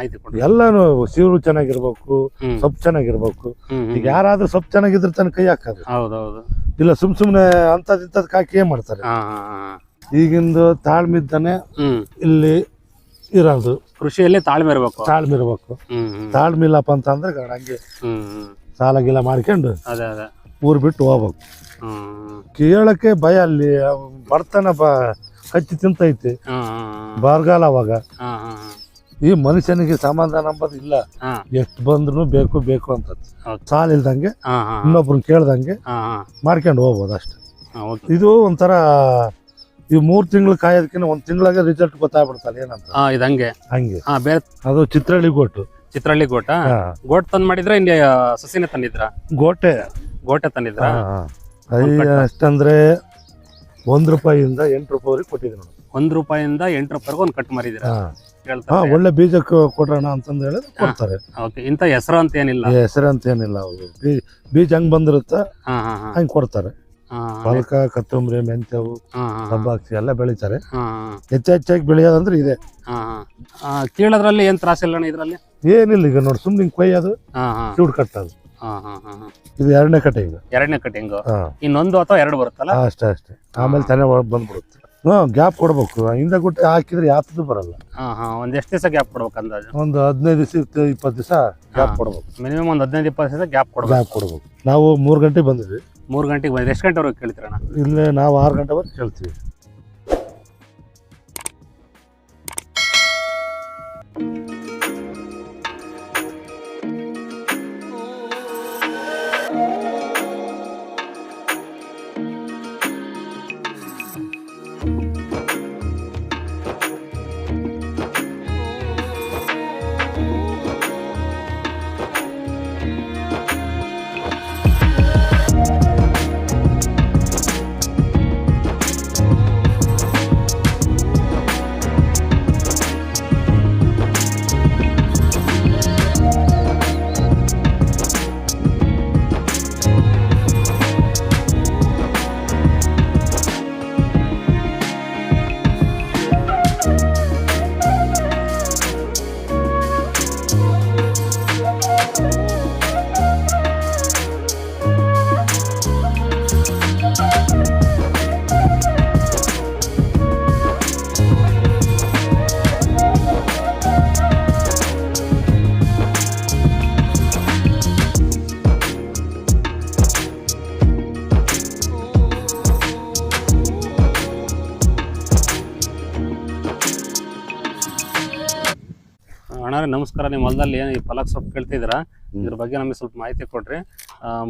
ಮಾಹಿತಿ ಎಲ್ಲಾನು ಸೀರು ಚೆನ್ನಾಗಿರ್ಬೇಕು ಸೊಪ್ಪು ಚೆನ್ನಾಗಿರ್ಬೇಕು. ಈಗ ಯಾರಾದ್ರೂ ಸೊಪ್ಪು ಚೆನ್ನಾಗಿದ್ರೆ ತನಕ ಕೈ ಹಾಕೋದು. ಹೌದೌದು. ಇಲ್ಲ ಸುಮ್ ಸುಮ್ನೆ ಅಂತದ್ ಇಂತದ್ ಹಾಕಿ ಏನ್ ಮಾಡ್ತಾರೆ? ಈಗಿಂದು ತಾಳ್ಮಿದ್ದಾನೆ ಇಲ್ಲಿ ಇರೋದು. ಕೃಷಿಯಲ್ಲಿ ತಾಳ್ಮೆ ಇರ್ಬೇಕು. ತಾಳ್ಮೆ ಇರ್ಬೇಕು. ತಾಳ್ಮೆ ಇಲ್ಲಪ್ಪ ಅಂತ ಅಂದ್ರೆ ಹಂಗೆ ಸಾಲ ಗೀಲ ಮಾಡ್ಕೊಂಡು ಊರ್ ಬಿಟ್ಟು ಹೋಗ್ಬೇಕು. ಕೇಳಕ್ಕೆ ಭಯ ಅಲ್ಲಿ ಬರ್ತಾನ ಬ ಕಚ್ಚಿ ತಿಂತೈತಿ. ಬರಗಾಲ ಅವಾಗ. ಈ ಮನುಷ್ಯನಿಗೆ ಸಮಾಧಾನ ಅಂಬದು ಇಲ್ಲ. ಎಷ್ಟು ಬಂದ್ರು ಬೇಕು ಬೇಕು ಅಂತ. ಸಾಲ ಇಲ್ದಂಗೆ ಇನ್ನೊಬ್ರನ್ನ ಕೇಳ್ದಂಗೆ ಮಾಡ್ಕೊಂಡು ಹೋಗ್ಬೋದು ಅಷ್ಟೆ. ಇದು ಒಂಥರ ಈ ಮೂರ್ ತಿಂಗಳು ಕಾಯೋದಕ್ಕಿಂತ ಒಂದ್ ತಿಂಗಳಾಗ ರಿಸಲ್ಟ್ ಗೊತ್ತಾಗ್ಬಿಡ್ತಾರೆ ಏನಂತ. ಇದಂಗೆ ಹಂಗೆ. ಬೇರೆ ಅದು ಚಿತ್ರಳ್ಳಿ ಗೋಟು. ಚಿತ್ರಹಳ್ಳಿ ಗೋಟ. ಗೋಟ್ ತಂದ್ ಮಾಡಿದ್ರ ಇಲ್ಲಿ ಸಸಿನ ತಂದಿದ್ರ? ಗೋಟೆ. ಗೋಟೆ ತಂದಿದ್ರ? ಅಷ್ಟಂದ್ರೆ ಎಷ್ಟಂದ್ರೆ ಒಂದ್ ರೂಪಾಯಿಯಿಂದ ಎಂಟು ರೂಪಾಯಿವರೆಗೆ ಕೊಟ್ಟಿದ್ರು ಒಂದ್ ರೂಪಾಯಿಂದ ಎಂಟು ರೂಪಾಯಿಗೆ ಒಂದ್ ಕಟ್ ಮಾರಿದಿರ ಹಾ. ಒಳ್ಳೆ ಬೀಜ ಕೊಡೋಣ ಅಂತಂದು ಹೇಳಿದ್ರೆ ಕೊಡ್ತಾರೆ. ಓಕೆ ಇಂತ ಹೆಸರು ಅಂತ ಏನಿಲ್ಲ. ಹೆಸರು ಅಂತ ಏನಿಲ್ಲ ಅವ್ರು. ಬೀಜ ಹಂಗ್ ಬಂದಿರುತ್ತ ಹಂಗ್ ಕೊಡ್ತಾರೆ. ಪಲ್ಕ ಕೊತ್ತಂಬರಿ ಮೆಂತ್ಯವು ಸಬ್ಬಾಕ್ಸಿ ಎಲ್ಲ ಬೆಳಿತಾರೆ. ಹಾ ಹೆಚ್ಚು ಹೆಚ್ಚಾಗಿ ಬೆಳೆಯೋದಂದ್ರೆ ಇದೆ. ಕೀಳದ್ರಲ್ಲಿ ಏನ್ ತ್ರಾಸ ಇಲ್ಲ ಇದ್ರಲ್ಲಿ? ಏನಿಲ್ಲ ಈಗ ನೋಡಿ ಸುಮ್ನೆ ಹಿಂಗ್ ಕೊಯ್ಯೋದು ಚೂಡ್ ಕಟ್ಟೋದು. ಇದು ಎರಡನೇ ಕಟಿಂಗ್ ಈಗ. ಎರಡನೇ ಕಟಿಂಗ್ ಇನ್ನೊಂದು ಅಥವಾ ಎರಡು ಬರುತ್ತಲ್ಲ? ಅಷ್ಟೇ ಅಷ್ಟೇ. ಆಮೇಲೆ ತಾನೇ ಬಂದ್ಬಿಡುತ್ತೆ. ಹ್ಞೂ ಗ್ಯಾಪ್ ಕೊಡ್ಬೇಕು. ಹಿಂದೆ ಕೊಟ್ಟು ಹಾಕಿದ್ರೆ ಯಾತದು ಬರಲ್ಲ. ಹಾ ಹಾ ಒಂದು ಎಷ್ಟು ದಿವಸ ಗ್ಯಾಪ್ ಕೊಡ್ಬೇಕು ಅಂದಾಜು? ಒಂದು ಹದಿನೈದು ದಿವಸ ಇಪ್ಪತ್ತು ದಿವಸ ಗ್ಯಾಪ್ ಕೊಡ್ಬೇಕು. ಮಿನಿಮಮ್ ಒಂದು ಹದಿನೈದು ಇಪ್ಪತ್ತು ದಿವಸ ಗ್ಯಾಪ್ ಕೊಡ್ಬೇಕು. ಗ್ಯಾಪ್ ಕೊಡ್ಬೇಕು. ನಾವು ಮೂರು ಗಂಟೆ ಬಂದಿದ್ವಿ. ಮೂರು ಗಂಟೆಗೆ ಬಂದ್ರೆ ಎಷ್ಟು ಗಂಟೆವರೆಗೆ ಕೇಳ್ತೀರಣ್ಣ? ಇಲ್ಲೇ ನಾವು ಆರು ಗಂಟೆವರೆಗೆ ಕೇಳ್ತೀವಿ. ನಿಮ್ಮ ಹೊಲದಲ್ಲಿ ಏನು ಈ ಪಲಕ್ ಸೊಪ್ಪು ಕೇಳ್ತಿದ್ದೀರಾ? ಇದ್ರ ಬಗ್ಗೆ ನಮಗೆ ಸ್ವಲ್ಪ ಮಾಹಿತಿ ಕೊಡ್ರಿ.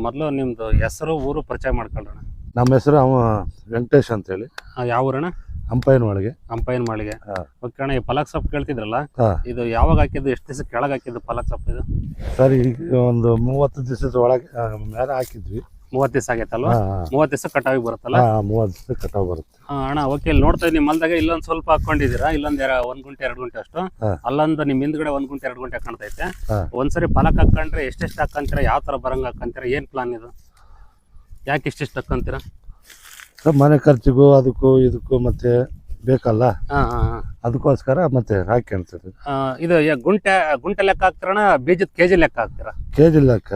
ಮೊದಲು ನಿಮ್ದು ಹೆಸರು ಊರು ಪರಿಚಯ ಮಾಡ್ಕೊಳ್ರಣ ನಮ್ಮ ಹೆಸರು ಅವ ವೆಂಕಟೇಶ್ ಅಂತೇಳಿ ಯಾವ ಊರಣ್ಣ? ಅಂಪೈನ್ ಮಾಳಿಗೆ. ಅಂಪೈನ್ ಮಾಳಿಗೆ. ಓಕೆ ಅಣ್ಣ ಈ ಪಲಕ್ ಸೊಪ್ಪು ಕೇಳ್ತಿದ್ರಲ್ಲ ಇದು ಯಾವಾಗ ಹಾಕಿದ್ದು ಎಷ್ಟು ದಿವಸ ಕೆಳಗೆ ಹಾಕಿದ್ದು ಪಲಕ್ ಸೊಪ್ಪು ಇದು? ಸರಿ ಈಗ ಒಂದು ಮೂವತ್ತು ದಿವಸದ ಒಳಗೆ ಮೇಲೆ ಹಾಕಿದ್ವಿ. ಮೂವತ್ತು ದಿವಸ ಆಗೈತಲ್ವಾ ಹಾ, ಹಾ. ಮೂವತ್ತು ದಿವಸ ಕಟಾವಿಗೆ ಬರುತ್ತಲ್ಲ? ಹಾ, ಮೂವತ್ತು ದಿವಸ ಕಟಾವ್ ಬರುತ್ತೆ. ಆ, ಅಣ್ಣ ಓಕೆ ಇಲ್ಲಿ ನೋಡ್ತಾ ಇದ್ದೀನಿ ಮಲ್ದಾಗ ಇಲ್ಲೊಂದ್ ಸ್ವಲ್ಪ ಹಾಕೊಂಡಿದ್ದೀರಾ? ಇಲ್ಲೊಂದ್ ಎರ- ಒಂದ್ ಗುಂಟೆ ಎರಡು ಗುಂಟೆ ಅಷ್ಟು? ಹಾ. ಅಲ್ಲೊಂದು ನಿಮ್ ಹಿಂದ್ಗಡೆ ಒಂದ್ ಗುಂಟೆ ಎರಡು ಗುಂಟೆ ಕಾಣ್ತೈತೆ ಹಾ. ಒಂದ್ಸರಿ ಫಲಕ್ ಹಾಕೊಂಡ್ರೆ ಎಷ್ಟೆಷ್ಟು ಹಾಕಂತೀರಾ? ಯಾವ ತರ ಬರಂಗ್ ಹಾಕಂತೀರ? ಏನ್ ಪ್ಲಾನ್ ಇದು? ಯಾಕೆ ಇಷ್ಟಿಷ್ಟು ಹಾಕಂತೀರಾ? ಸ್ವಲ್ಪ ಮನೆ ಖರ್ಚಿಗೂ ಅದಕ್ಕೂ ಇದಕ್ಕೂ ಮತ್ತೆ ಬೇಕಲ್ಲ? ಅದಕ್ಕೋಸ್ಕರ ಮತ್ತೆ ಹಾಕ್ಯಂತೀವಿ ಆ, ಇದು ಗುಂಟೆ ಗುಂಟೆ ಲೆಕ್ಕ ಹಾಕ್ತಾರಣ ಬೀಜದ ಕೆಜಿ ಲೆಕ್ಕ ಹಾಕ್ತೀರಾ? ಕೆಜಿ ಲೆಕ್ಕ.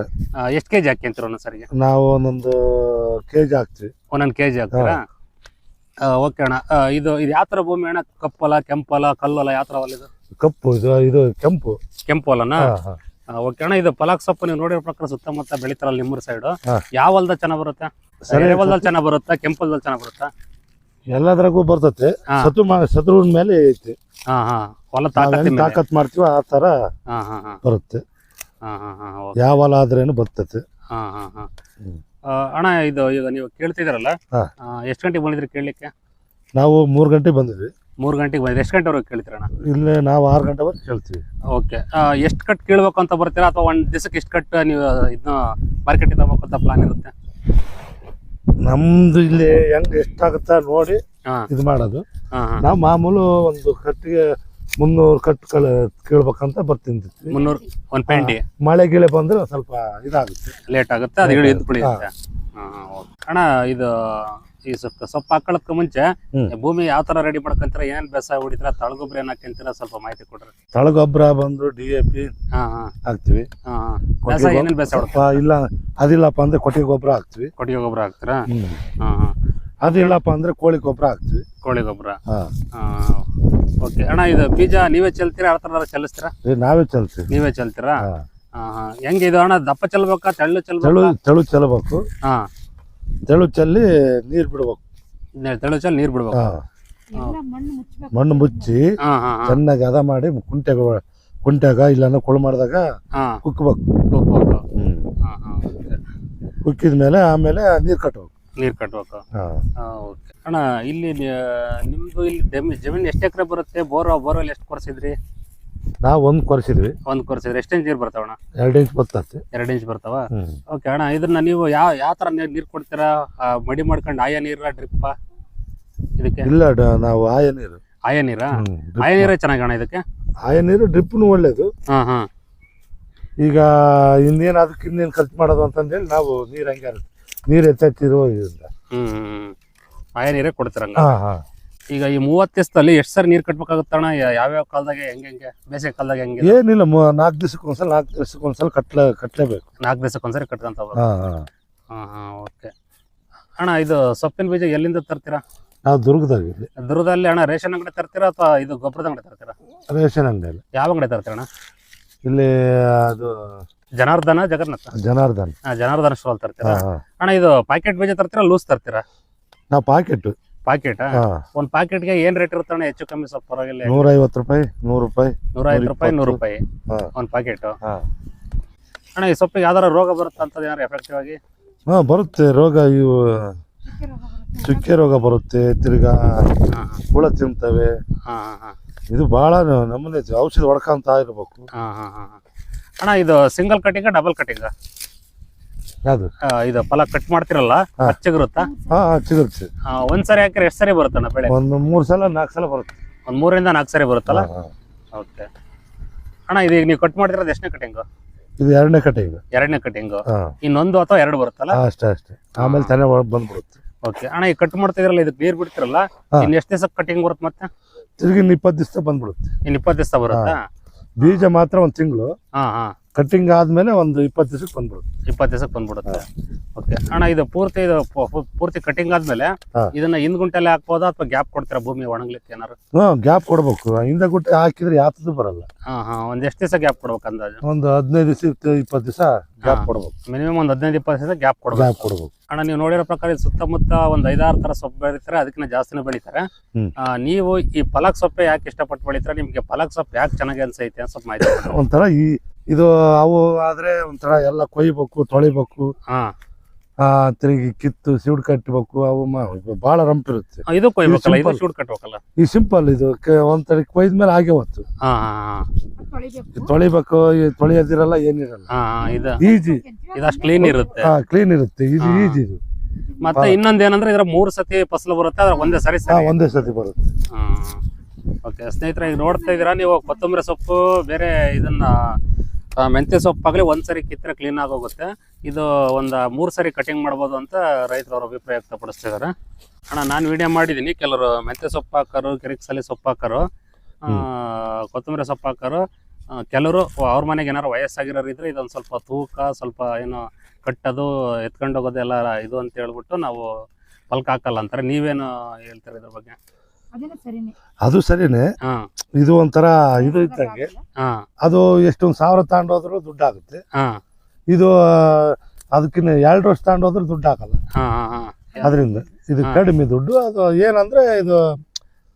ಎಷ್ಟು ಕೆಜಿ ಹಾಕ್ಯಂತೀರ ಒಂದೊಂದ್ಸರಿಗೆ ನಾವು ಒಂದೊಂದು ಕೆಜಿ ಹಾಕ್ತೀವಿ. ಒಂದೊಂದು ಕೆಜಿ ಹಾಕ್ತೀರಾ? ಓಕೆ ಅಣ್ಣ. ಇದು ಇದು ಯಾವ ತರ ಭೂಮಿ ಅಣ್ಣ? ಕಪ್ಪಲ ಕೆಂಪಲ ಕಲ್ಲಲ ಯಾವ ತರ ಹೊಲ ಇದು? ಕಪ್ಪು ಇದು ಇದು ಕೆಂಪು. ಕೆಂಪು ಹೊಲನಾ. ಓಕೆ ಅಣ್ಣ ಇದು ಪಲಾಕ್ ಸೊಪ್ಪು ನೀವು ನೋಡಿರೋ ಪ್ರಕಾರ ಸುತ್ತಮುತ್ತ ಬೆಳಿತಾರಲ್ಲ ನಿಮ್ಮೂರ್ ಸೈಡ್. ಯಾವ ಹೊಲದಲ್ಲಿ ಚೆನ್ನಾಗಿ ಬರುತ್ತೆ? ಸರಿ, ಹೊಲದಲ್ಲಿ ಚೆನ್ನಾಗಿ ಬರುತ್ತಾ? ಕೆಂಪು ಹೊಲದಲ್ಲಿ ಚೆನ್ನಾಗ್ ಬರುತ್ತಾ? ಎಲ್ಲದ್ರಾಗೂ ಬರ್ತತೆ. ಶತ್ರು ಸತು ಸತ್ರುವಿನ ಮೇಲೆ ಐತಿ. ಹಾ ಹಾ. ಹೊಲ ತಾಕತ್ ಮಾಡ್ತೀವ ಆ ತರ ಹಾ ಹಾ ಹಾ. ಬರುತ್ತೆ. ಹಾ ಹಾ ಹಾ ಓಕೆ. ಯಾವ ಹೊಲ ಆದ್ರೇನು ಬರ್ತತೆ. ಹಾ ಹಾ ಹಾ. ಹ್ಮ್. ಅಣ್ಣ ಇದು ಈಗ ನೀವು ಕೇಳ್ತಿದ್ರಲ್ಲ. ಎಷ್ಟು ಗಂಟೆಗೆ ಬಂದಿದ್ರಿ ಕೇಳಲಿಕ್ಕೆ? ನಾವು ಮೂರು ಗಂಟೆಗೆ ಬಂದಿದ್ವಿ. ಮೂರು ಗಂಟೆಗೆ ಬಂದಿದ್ರಿ. ಎಷ್ಟು ಗಂಟೆವರೆಗೆ ಕೇಳ್ತೀರಣ್ಣ ಇಲ್ಲ ನಾವು ಆರು ಗಂಟೆವರೆಗೆ ಕೇಳ್ತೀವಿ. ಓಕೆ. ಎಷ್ಟು ಕಟ್ ಕೇಳ್ಬೇಕು ಅಂತ ಬರ್ತೀರಾ? ಅಥವಾ ಒಂದು ದಿವಸಕ್ಕೆ ಎಷ್ಟು ಕಟ್ ನೀವು ಇದನ್ನ ಮಾರ್ಕೆಟಿಗೆ ತಗೋಬೇಕು ಅಂತ ಪ್ಲಾನ್ ಇರುತ್ತೆ? ನಮ್ದು ಇಲ್ಲಿ ಹೆಂಗ್ ಎಷ್ಟಾಗುತ್ತಾ ನೋಡಿ ಇದು ಮಾಡೋದು. ನಾವು ಮಾಮೂಲು ಒಂದು ಕಟ್ಟಿಗೆ ಮುನ್ನೂರು ಕಟ್ ಕಳ ಕೇಳ್ಬೇಕಂತ ಬರ್ತೀನಿ ಮುನ್ನೂರು ಒಂದ್ ಮಳೆ ಗಿಳೆ ಬಂದ್ರೆ ಸ್ವಲ್ಪ ಇದಾಗುತ್ತೆ. ಲೇಟ್ ಆಗುತ್ತೆ ಅದು ಅಣ್ಣ ಇದು ಈ ಸೊಪ್ಪು ಸೊಪ್ಪು ಹಾಕೊಳ್ಳೋದಕ್ಕೆ ಮುಂಚೆ ಭೂಮಿ ಯಾವ ತರ ರೆಡಿ ಮಾಡ್ಕೊಂತೀರ ಏನ್ ಬೇಸ ಹೊಡಿತೀರ ತಳಗೊಬ್ಬರ ಏನ್ ಹಾಕ್ಯಂತೀರ ಸ್ವಲ್ಪ ಮಾಹಿತಿ ಕೊಡ್ರಿ. ತಳಗೊಬ್ಬರ ಬಂದು ಡಿ ಎ ಪಿ ಹಾ ಹಾ. ಹಾಕ್ತಿವಿ. ಬೇಸ ಏನೇನ್ ಬೇಸ ಹೊಡ್ತೀರ? ಇಲ್ಲ ಅದಿಲ್ಲಪ್ಪ ಅಂದ್ರೆ ಕೊಟ್ಟಿಗೆ ಗೊಬ್ಬರ ಹಾಕ್ತಿವಿ. ಕೊಟ್ಟಿಗೆ ಗೊಬ್ಬರ ಹಾಕ್ತೀರಾ? ಅದಿಲ್ಲಪ್ಪ ಅಂದ್ರೆ ಕೋಳಿ ಗೊಬ್ಬರ ಹಾಕ್ತಿವಿ. ಕೋಳಿ ಗೊಬ್ಬರ? ಹಾ. ಓಕೆ ಅಣ್ಣ ಇದು ಬೀಜ ನೀವೇ ಚೆಲ್ತೀರಾ ಯಾವ ತರ ಚೆಲ್ಲಿಸ್ತೀರಾ ನಾವೇ ಚೆಲ್ತೀವಿ. ನೀವೇ ಚೆಲ್ತೀರಾ? ಹಾ. ಹಾ ಹಾ. ಹೆಂಗೆ ಇದು ಅಣ್ಣ ದಪ್ಪ ಚೆಲ್ಬೇಕಾ ತೆಳ್ಳು ತೆಳು ಚೆಲ್ಬೇಕಾ ತೆಳು ಚೆಲ್ಬೇಕು. ಹಾ. ತೆಳು ನೀರು ನೀರ್ ಬಿಡ್ಬೇಕು ತೆಳುಚಲ್ಲಿ ನೀರು ಬಿಡ್ಬೇಕು. ಹಾ. ಮಣ್ಣು ಮುಚ್ಚಬೇಕು ಮಣ್ಣು ಮುಚ್ಚಿ ಹಾ ಹಾ ಹಾ. ಚೆನ್ನಾಗಿ ಹದ ಮಾಡಿ ಕುಂಟೆಗ ಕುಂಟೆಗ ಇಲ್ಲಾಂದ್ರೆ ಕೊಳು ಮಾಡಿದಾಗ ಹಾ. ಕುಕ್ಕಬೇಕು ಹೋಗ್ ಹೋಗ್ ಹೋಗ್. ಹ್ಮ್. ಹಾ ಹಾ ಓಕೆ. ಕುಕ್ಕಿದ ಮೇಲೆ ಆಮೇಲೆ ನೀರು ಕಟ್ಟಬೇಕು ನೀರ್ ಕಟ್ಬೇಕು. ಹಾ. ಹಾ ಓಕೆ. ಅಣ್ಣ ಇಲ್ಲಿ ನಿ- ನಿಮ್ದು ಇಲ್ಲಿ ಜಮೀನ್ ಜಮೀನ್ ಎಷ್ಟು ಎಕರೆ ಬರುತ್ತೆ? ಬೋರ್ ಬೋರ್ವೆಲ್ ಎಷ್ಟು ಕೊರ್ಸಿದ್ರಿ? ನಾವು ಒಂದು ಕೊರ್ಸಿದ್ವಿ. ಒಂದು ಕೊರ್ಸಿದ್ರೆ ಎಷ್ಟು ಇಂಚ್ ನೀರ್ ಬರ್ತಾವ ಅಣ್ಣ ಎರಡು ಇಂಚ್ ಬರ್ತದೆ ಎರಡು ಇಂಚ್ ಬರ್ತಾವ? ಹ್ಮ್. ಓಕೆ ಅಣ್ಣ ಇದನ್ನ ನೀವು ಯಾವ ಯಾವ ತರ ನೀರು ನೀರ್ ಕೊಡ್ತೀರಾ? ಆ, ಮಡಿ ಮಾಡ್ಕೊಂಡು ಆಯಾ ನೀರ ಡ್ರಿಪ್ಪ ಇದಕ್ಕೆ? ಇಲ್ಲ ಡ- ನಾವು ಆಯ ನೀರು. ಆಯಾ ನೀರಾ? ಹ್ಮ್, drip ಆಯ ನೀರೇ ಚೆನ್ನಾಗಿ ಅಣ್ಣ ಇದಕ್ಕೆ? ಆಯ ನೀರು ಡ್ರಿಪ್ನು ಒಳ್ಳೇದು. ಹಾ ಹಾ. ಈಗ ಇನ್ನೇನು ಅದಕ್ಕೆ ಇನ್ನೇನ್ ಖರ್ಚು ಮಾಡೋದು ಅಂತಂದೇಳಿ ನಾವು ನೀರು ಹಂಗೆ ನೀರು ಎತ್ತೆತ್ತಿರೋ ಇದರಿಂದ. ಹ್ಮ್ ಆಯ ನೀರೇ ಕೊಡ್ತೀರಂಗ ಹಾ ಹಾ. ಈಗ ಈ ಮೂವತ್ತು ದಿವಸದಲ್ಲಿ ಎಷ್ಟು ಸರಿ ನೀರು ಕಟ್ಬೇಕಾಗುತ್ತಣ್ಣ ಯಾವ್ಯಾವ ಕಾಲದಾಗ ಹೆಂಗೆ ಹೆಂಗೆ? ಬೇಸಿಗೆ ಕಾಲದಾಗ ಹೆಂಗೆ ಏನಿಲ್ಲ ನಾಲ್ಕು ದಿವಸಕ್ಕೆ ಒಂದ್ಸಲ ನಾಲ್ಕು ದಿವಸಕ್ಕೆ ಒಂದ್ಸಲ ಕಟ್ಲ ಕಟ್ಲೇಬೇಕು. ನಾಲ್ಕು ದಿವಸಕ್ಕೆ ಒಂದ್ಸರಿ ಕಟ್ಕಂತ ಹಾಂ. ಹಾಂ ಓಕೆ. ಅಣ್ಣ ಇದು ಸೊಪ್ಪಿನ ಬೀಜ ಎಲ್ಲಿಂದ ತರ್ತೀರಾ? ನಾವು ದುರ್ಗದಾಗ ದುರ್ಗದಲ್ಲಿ ಅಣ್ಣ ರೇಷನ್ ಅಂಗಡಿ ತರ್ತೀರಾ ಅಥವಾ ಇದು ಗೊಬ್ಬರದ ಅಂಗಡಿ ತರ್ತೀರಾ? ರೇಷನ್ ಅಂಗಡಿಯಲ್ಲಿ ಯಾವ ಅಂಗಡಿ ತರ್ತೀರ ಅಣ್ಣ? ಇಲ್ಲಿ ಅದು ಜನಾರ್ದನ ಜಗನ್ನಾಥ? ಜನಾರ್ದನ್. ಜನಾರ್ದನ ಸ್ಟಾಲ್ ತರ್ತೀರಾ? ಅಣ್ಣ ಇದು ಪ್ಯಾಕೆಟ್ ಬೀಜ ತರ್ತೀರಾ ಲೂಸ್ ತರ್ತೀರಾ? ನಾವು ಪಾಕೆಟ್ ಪಾಕೆಟ್ ಒಂದ್ ಒಂದ್ ಪ್ಯಾಕೆಟ್ಗೆ ಏನ್ ರೇಟ್ ಇರುತ್ತೆ ಅಣ್ಣ? ಹೆಚ್ಚು ಕಮ್ಮಿ ಸ್ವಲ್ಪ ಪರವಾಗಿಲ್ಲ. ನೂರ ಐವತ್ತು ರೂಪಾಯಿ ನೂರು ರೂಪಾಯಿ ನೂರ ಐದು ರೂಪಾಯಿ ನೂರು ರೂಪಾಯಿ ಒಂದ್ ಪ್ಯಾಕೆಟ್ ಅಣ್ಣ ಈ ಸೊಪ್ಪಿಗೆ ಯಾವ್ದಾರ ರೋಗ ಬರುತ್ತೆ ಅಂತದ ಯಾರು ಎಫೆಕ್ಟಿವ್ ಆಗಿ? ಹಾ ಬರುತ್ತೆ. ರೋಗ ಇವು ಚುಕ್ಕೆ ರೋಗ ಬರುತ್ತೆ ತಿರ್ಗಾ ಹಾ ಹುಳ ತಿಂತವೆ. ಇದು ಬಹಳ ನಮ್ಮನೆ ಔಷಧಿ ಹೊಡ್ಕೊಂತ ಇರ್ಬೇಕು. ಹಾ ಹಾ ಹಾ ಹಾ. ಅಣ್ಣ ಇದು ಸಿಂಗಲ್ ಕಟಿಂಗ ಡಬಲ್ ಕಟಿಂಗ ಯಾವ್ದು? ಇದು ಫಲ ಕಟ್ ಮಾಡ್ತಿರಲ್ಲ. ಹಚ್ಚಗಿರುತ್ತಾ ಹಾ ಹಾ ಒಂದ್ ಸರಿ ಹಾಕಿದ್ರೆ ಎಷ್ಟು ಸರಿ ಬರುತ್ತಣ್ಣ ಬೆಳೆ? ಒಂದು ಮೂರ್ ಸಲ ನಾಲ್ಕು ಸಲ ಬರುತ್ತೆ. ಒಂದ್ ಮೂರಿಂದ ನಾಲ್ಕು ಸರಿ ಬರುತ್ತಲ್ಲ? ಹಾ, ಹಾ. ಓಕೆ ಅಣ್ಣ ಇದು ಈಗ ನೀವು ಕಟ್ ಮಾಡ್ತಿರೋದು ಎಷ್ಟನೇ ಕಟಿಂಗ್ ಇದು ಎರಡನೇ ಕಟಿಂಗ್ ಈಗ ಎರಡನೇ ಕಟಿಂಗ್ ಹಾ. ಇನ್ನೊಂದು ಅಥವಾ ಎರಡು ಬರುತ್ತಲ್ಲ? ಹಾ, ಅಷ್ಟೇ ಅಷ್ಟೇ. ಆಮೇಲೆ ಒಳಗ್ ಬಂದ್ಬಿಡುತ್ತೆ. ಓಕೆ ಅಣ್ಣ ಈಗ ಕಟ್ ಮಾಡ್ತಿದ್ರಲ್ಲ ಇದಕ್ಕೆ ನೀರ್ ಬಿಡ್ತಿರಲ್ಲ ಹಾ. ಇನ್ ಎಷ್ಟು ದಿವಸ ಕಟಿಂಗ್ ಬರುತ್ತೆ ಮತ್ತೆ? ತಿರ್ಗಿ ಇನ್ನು ಇಪ್ಪತ್ತು ದಿವಸ ಬಂದ್ಬಿಡುತ್ತೆ. ಇನ್ನು ಇಪ್ಪತ್ತು ದಿವಸ ಬರುತ್ತಾ? ಬೀಜ ಮಾತ್ರ ಒಂದು ತಿಂಗಳು. ಹಾ ಹಾ. ಕಟ್ಟಿಂಗ್ ಆದ್ಮೇಲೆ ಒಂದು ಇಪ್ಪತ್ತು ದಿವಸಕ್ಕೆ ಬಂದ್ಬಿಡುತ್ತೆ. ಇಪ್ಪತ್ತು ದಿವಸಕ್ಕೆ ಬಂದ್ಬಿಡುತ್ತೆ. ಓಕೆ ಅಣ್ಣ ಇದು ಪೂರ್ತಿ ಇದು ಪು- ಪು- ಪೂರ್ತಿ ಕಟಿಂಗ್ ಆದ್ಮೇಲೆ ಹಾ. ಇದನ್ನ ಹಿಂದ್ ಗುಂಟೆಲ್ಲ ಹಾಕ್ಬೋದಾ ಅಥವಾ ಗ್ಯಾಪ್ ಕೊಡ್ತೀರಾ ಭೂಮಿ ಒಣಗ್ಲಿಕ್ಕೆ ಏನಾರು ಹ್ಞೂ ಗ್ಯಾಪ್ ಕೊಡ್ಬೇಕು. ಹಿಂದ ಗುಟ್ಟೆ ಹಾಕಿದ್ರೆ ಯಾತದ್ದು ಬರಲ್ಲ. ಹಾ ಹಾ ಒಂದ್ ಎಷ್ಟು ದಿವಸ ಗ್ಯಾಪ್ ಕೊಡ್ಬೇಕು ಅಂದಾಜು? ಒಂದು ಹದಿನೈದು ದಿವಸ ಇಪ್ಪತ್ತು ದಿವಸ ಗ್ಯಾಪ್ ಹಾ. ಕೊಡ್ಬೇಕು. ಮಿನಿಮಮ್ ಒಂದ್ ಹದಿನೈದು ಇಪ್ಪತ್ತು ದಿವಸ ಗ್ಯಾಪ್ ಕೊಡ್ಬೇಕು. ಗ್ಯಾಪ್ ಕೊಡ್ಬೇಕು. ಅಣ್ಣ ನೀವು ನೋಡಿರೋ ಪ್ರಕಾರ ಇದು ಸುತ್ತಮುತ್ತ ಒಂದ್ ಐದಾರು ತರ ಸೊಪ್ಪು ಬೆಳಿತಾರೆ ಅದಕ್ಕಿಂತ ಜಾಸ್ತಿನೇ ಬೆಳಿತಾರೆ. ಹ್ಮ್. ಆ, ನೀವು ಈ ಪಲಕ್ ಸೊಪ್ಪೆ ಯಾಕೆ ಇಷ್ಟಪಟ್ಟು ಬೆಳಿತಾರೆ? ನಿಮ್ಗೆ ಪಲಕ್ ಸೊಪ್ಪು ಯಾಕೆ ಚೆನ್ನಾಗಿ ಅನ್ಸೈತೆ ಅಂತ ಸ್ವಲ್ಪ ಮಾಹಿತಿ ಕೊಡಿ. ಒಂಥರ ಈ ಇದು ಅವು ಆದ್ರೆ ಒಂಥರ ಎಲ್ಲ ಕೊಯ್ಬೇಕು ತೊಳಿಬೇಕು. ಹಾ. ಆ ತಿರುಗಿ ಕಿತ್ತು ಸಿಡ್ ಕಟ್ಟಬೇಕು ಅವು ಮ- ಬಹಳ ರಂಪಿರುತ್ತೆ ಇದು ಕೊಯ್ಬೇಕಲ್ಲ ಇದು simple. ಶೂಟ್ ಕಟ್ಬೇಕಲ್ಲ? ಈ ಸಿಂಪಲ್ ಇದು. ಕ- ಒಂಥರ ಕೊಯ್ದ್ಮೇಲೆ ಹಾಗೆ ಹೊತ್ತು ಹಾ ಹಾ ಹಾ. ತೊಳಿಬೇಕು. ತೊಳಿಬೇಕು ಈ ತೊಳಿಯೋದಿರಲ್ಲ ಏನಿರಲ್ಲ. ಹಾ ಹಾ, ಇದು. ಈಜಿ. ಇದಷ್ಟು ಕ್ಲೀನ್ ಇರುತ್ತೆ. ಹಾ ಕ್ಲೀನ್ ಇರುತ್ತೆ. ಇದು ಹಾ. ಈಜಿ ಇದು. ಮತ್ತೆ ಇನ್ನೊಂದ್ ಏನಂದ್ರೆ ಇದ್ರ ಮೂರ್ ಸತಿ ಫಸಲು ಬರುತ್ತೆ ಅದ್ರ ಒಂದೇ ಸರಿ ಹಾ ಸರಿ ಒಂದೇ ಸತಿ ಬರುತ್ತೆ. ಓಕೆ ಸ್ನೇಹಿತರೆ ಈಗ ನೋಡ್ತಾ ಇದೀರಾ ನೀವು ಕೊತ್ತಂಬರಿ ಸೊಪ್ಪು ಬೇರೆ ಇದನ್ನ ಮೆಂತ್ಯ ಸೊಪ್ಪಾಗಲಿ ಒಂದು ಸರಿ ಕಿತ್ತರೆ ಕ್ಲೀನ್ ಹೋಗುತ್ತೆ. ಇದು ಒಂದು ಮೂರು ಸರಿ ಕಟಿಂಗ್ ಮಾಡ್ಬೋದು ಅಂತ ರೈತರು ಅವ್ರ ಅಭಿಪ್ರಾಯ ವ್ಯಕ್ತಪಡಿಸ್ತಿದಾರೆ ಅಣ್ಣ ನಾನು ವಿಡಿಯೋ ಮಾಡಿದ್ದೀನಿ ಕೆಲವರು ಮೆಂತ್ಯ ಸೊಪ್ಪು ಹಾಕರು ಕಿರಿಕ್ಸಲಿ ಸೊಪ್ಪು ಹಾಕರು ಕೊತ್ತಂಬರಿ ಸೊಪ್ಪು ಹಾಕಾರು. ಕೆಲವರು ಅವ್ರ ಮನೆಗೆ ಏನಾರು ವಯಸ್ಸಾಗಿರೋರು ಇದ್ರೆ ಇದೊಂದು ಸ್ವಲ್ಪ ತೂಕ ಸ್ವಲ್ಪ ಏನು ಕಟ್ಟೋದು ಎತ್ಕೊಂಡು ಹೋಗೋದು ಎಲ್ಲ ಇದು ಅಂತ ಹೇಳ್ಬಿಟ್ಟು ನಾವು ಪಲ್ಕ ಹಾಕಲ್ಲ ಅಂತಾರೆ. ನೀವೇನು ಹೇಳ್ತೀರ ಇದ್ರ ಬಗ್ಗೆ? ಅದು ಸರಿನೇ. ಇದು ಒಂಥರ ಇದು ಇದ್ದಂಗೆ. ಹಾ. ಅದು ಎಷ್ಟೊಂದು ಸಾವಿರ ತಗೊಂಡೋದ್ರು ದುಡ್ಡು ಆಗುತ್ತೆ ಹಾ. ಇದು ಅದಕ್ಕಿನ್ನ ಅದಕ್ಕಿಂತ ಎರಡು ವರ್ಷ ತಗೊಂಡೋದ್ರು ದುಡ್ಡು ಹಾಕಲ್ಲ ಅದರಿಂದ ಇದು. ಕಡಿಮೆ ದುಡ್ಡು ಅದು ಏನಂದ್ರೆ ಇದು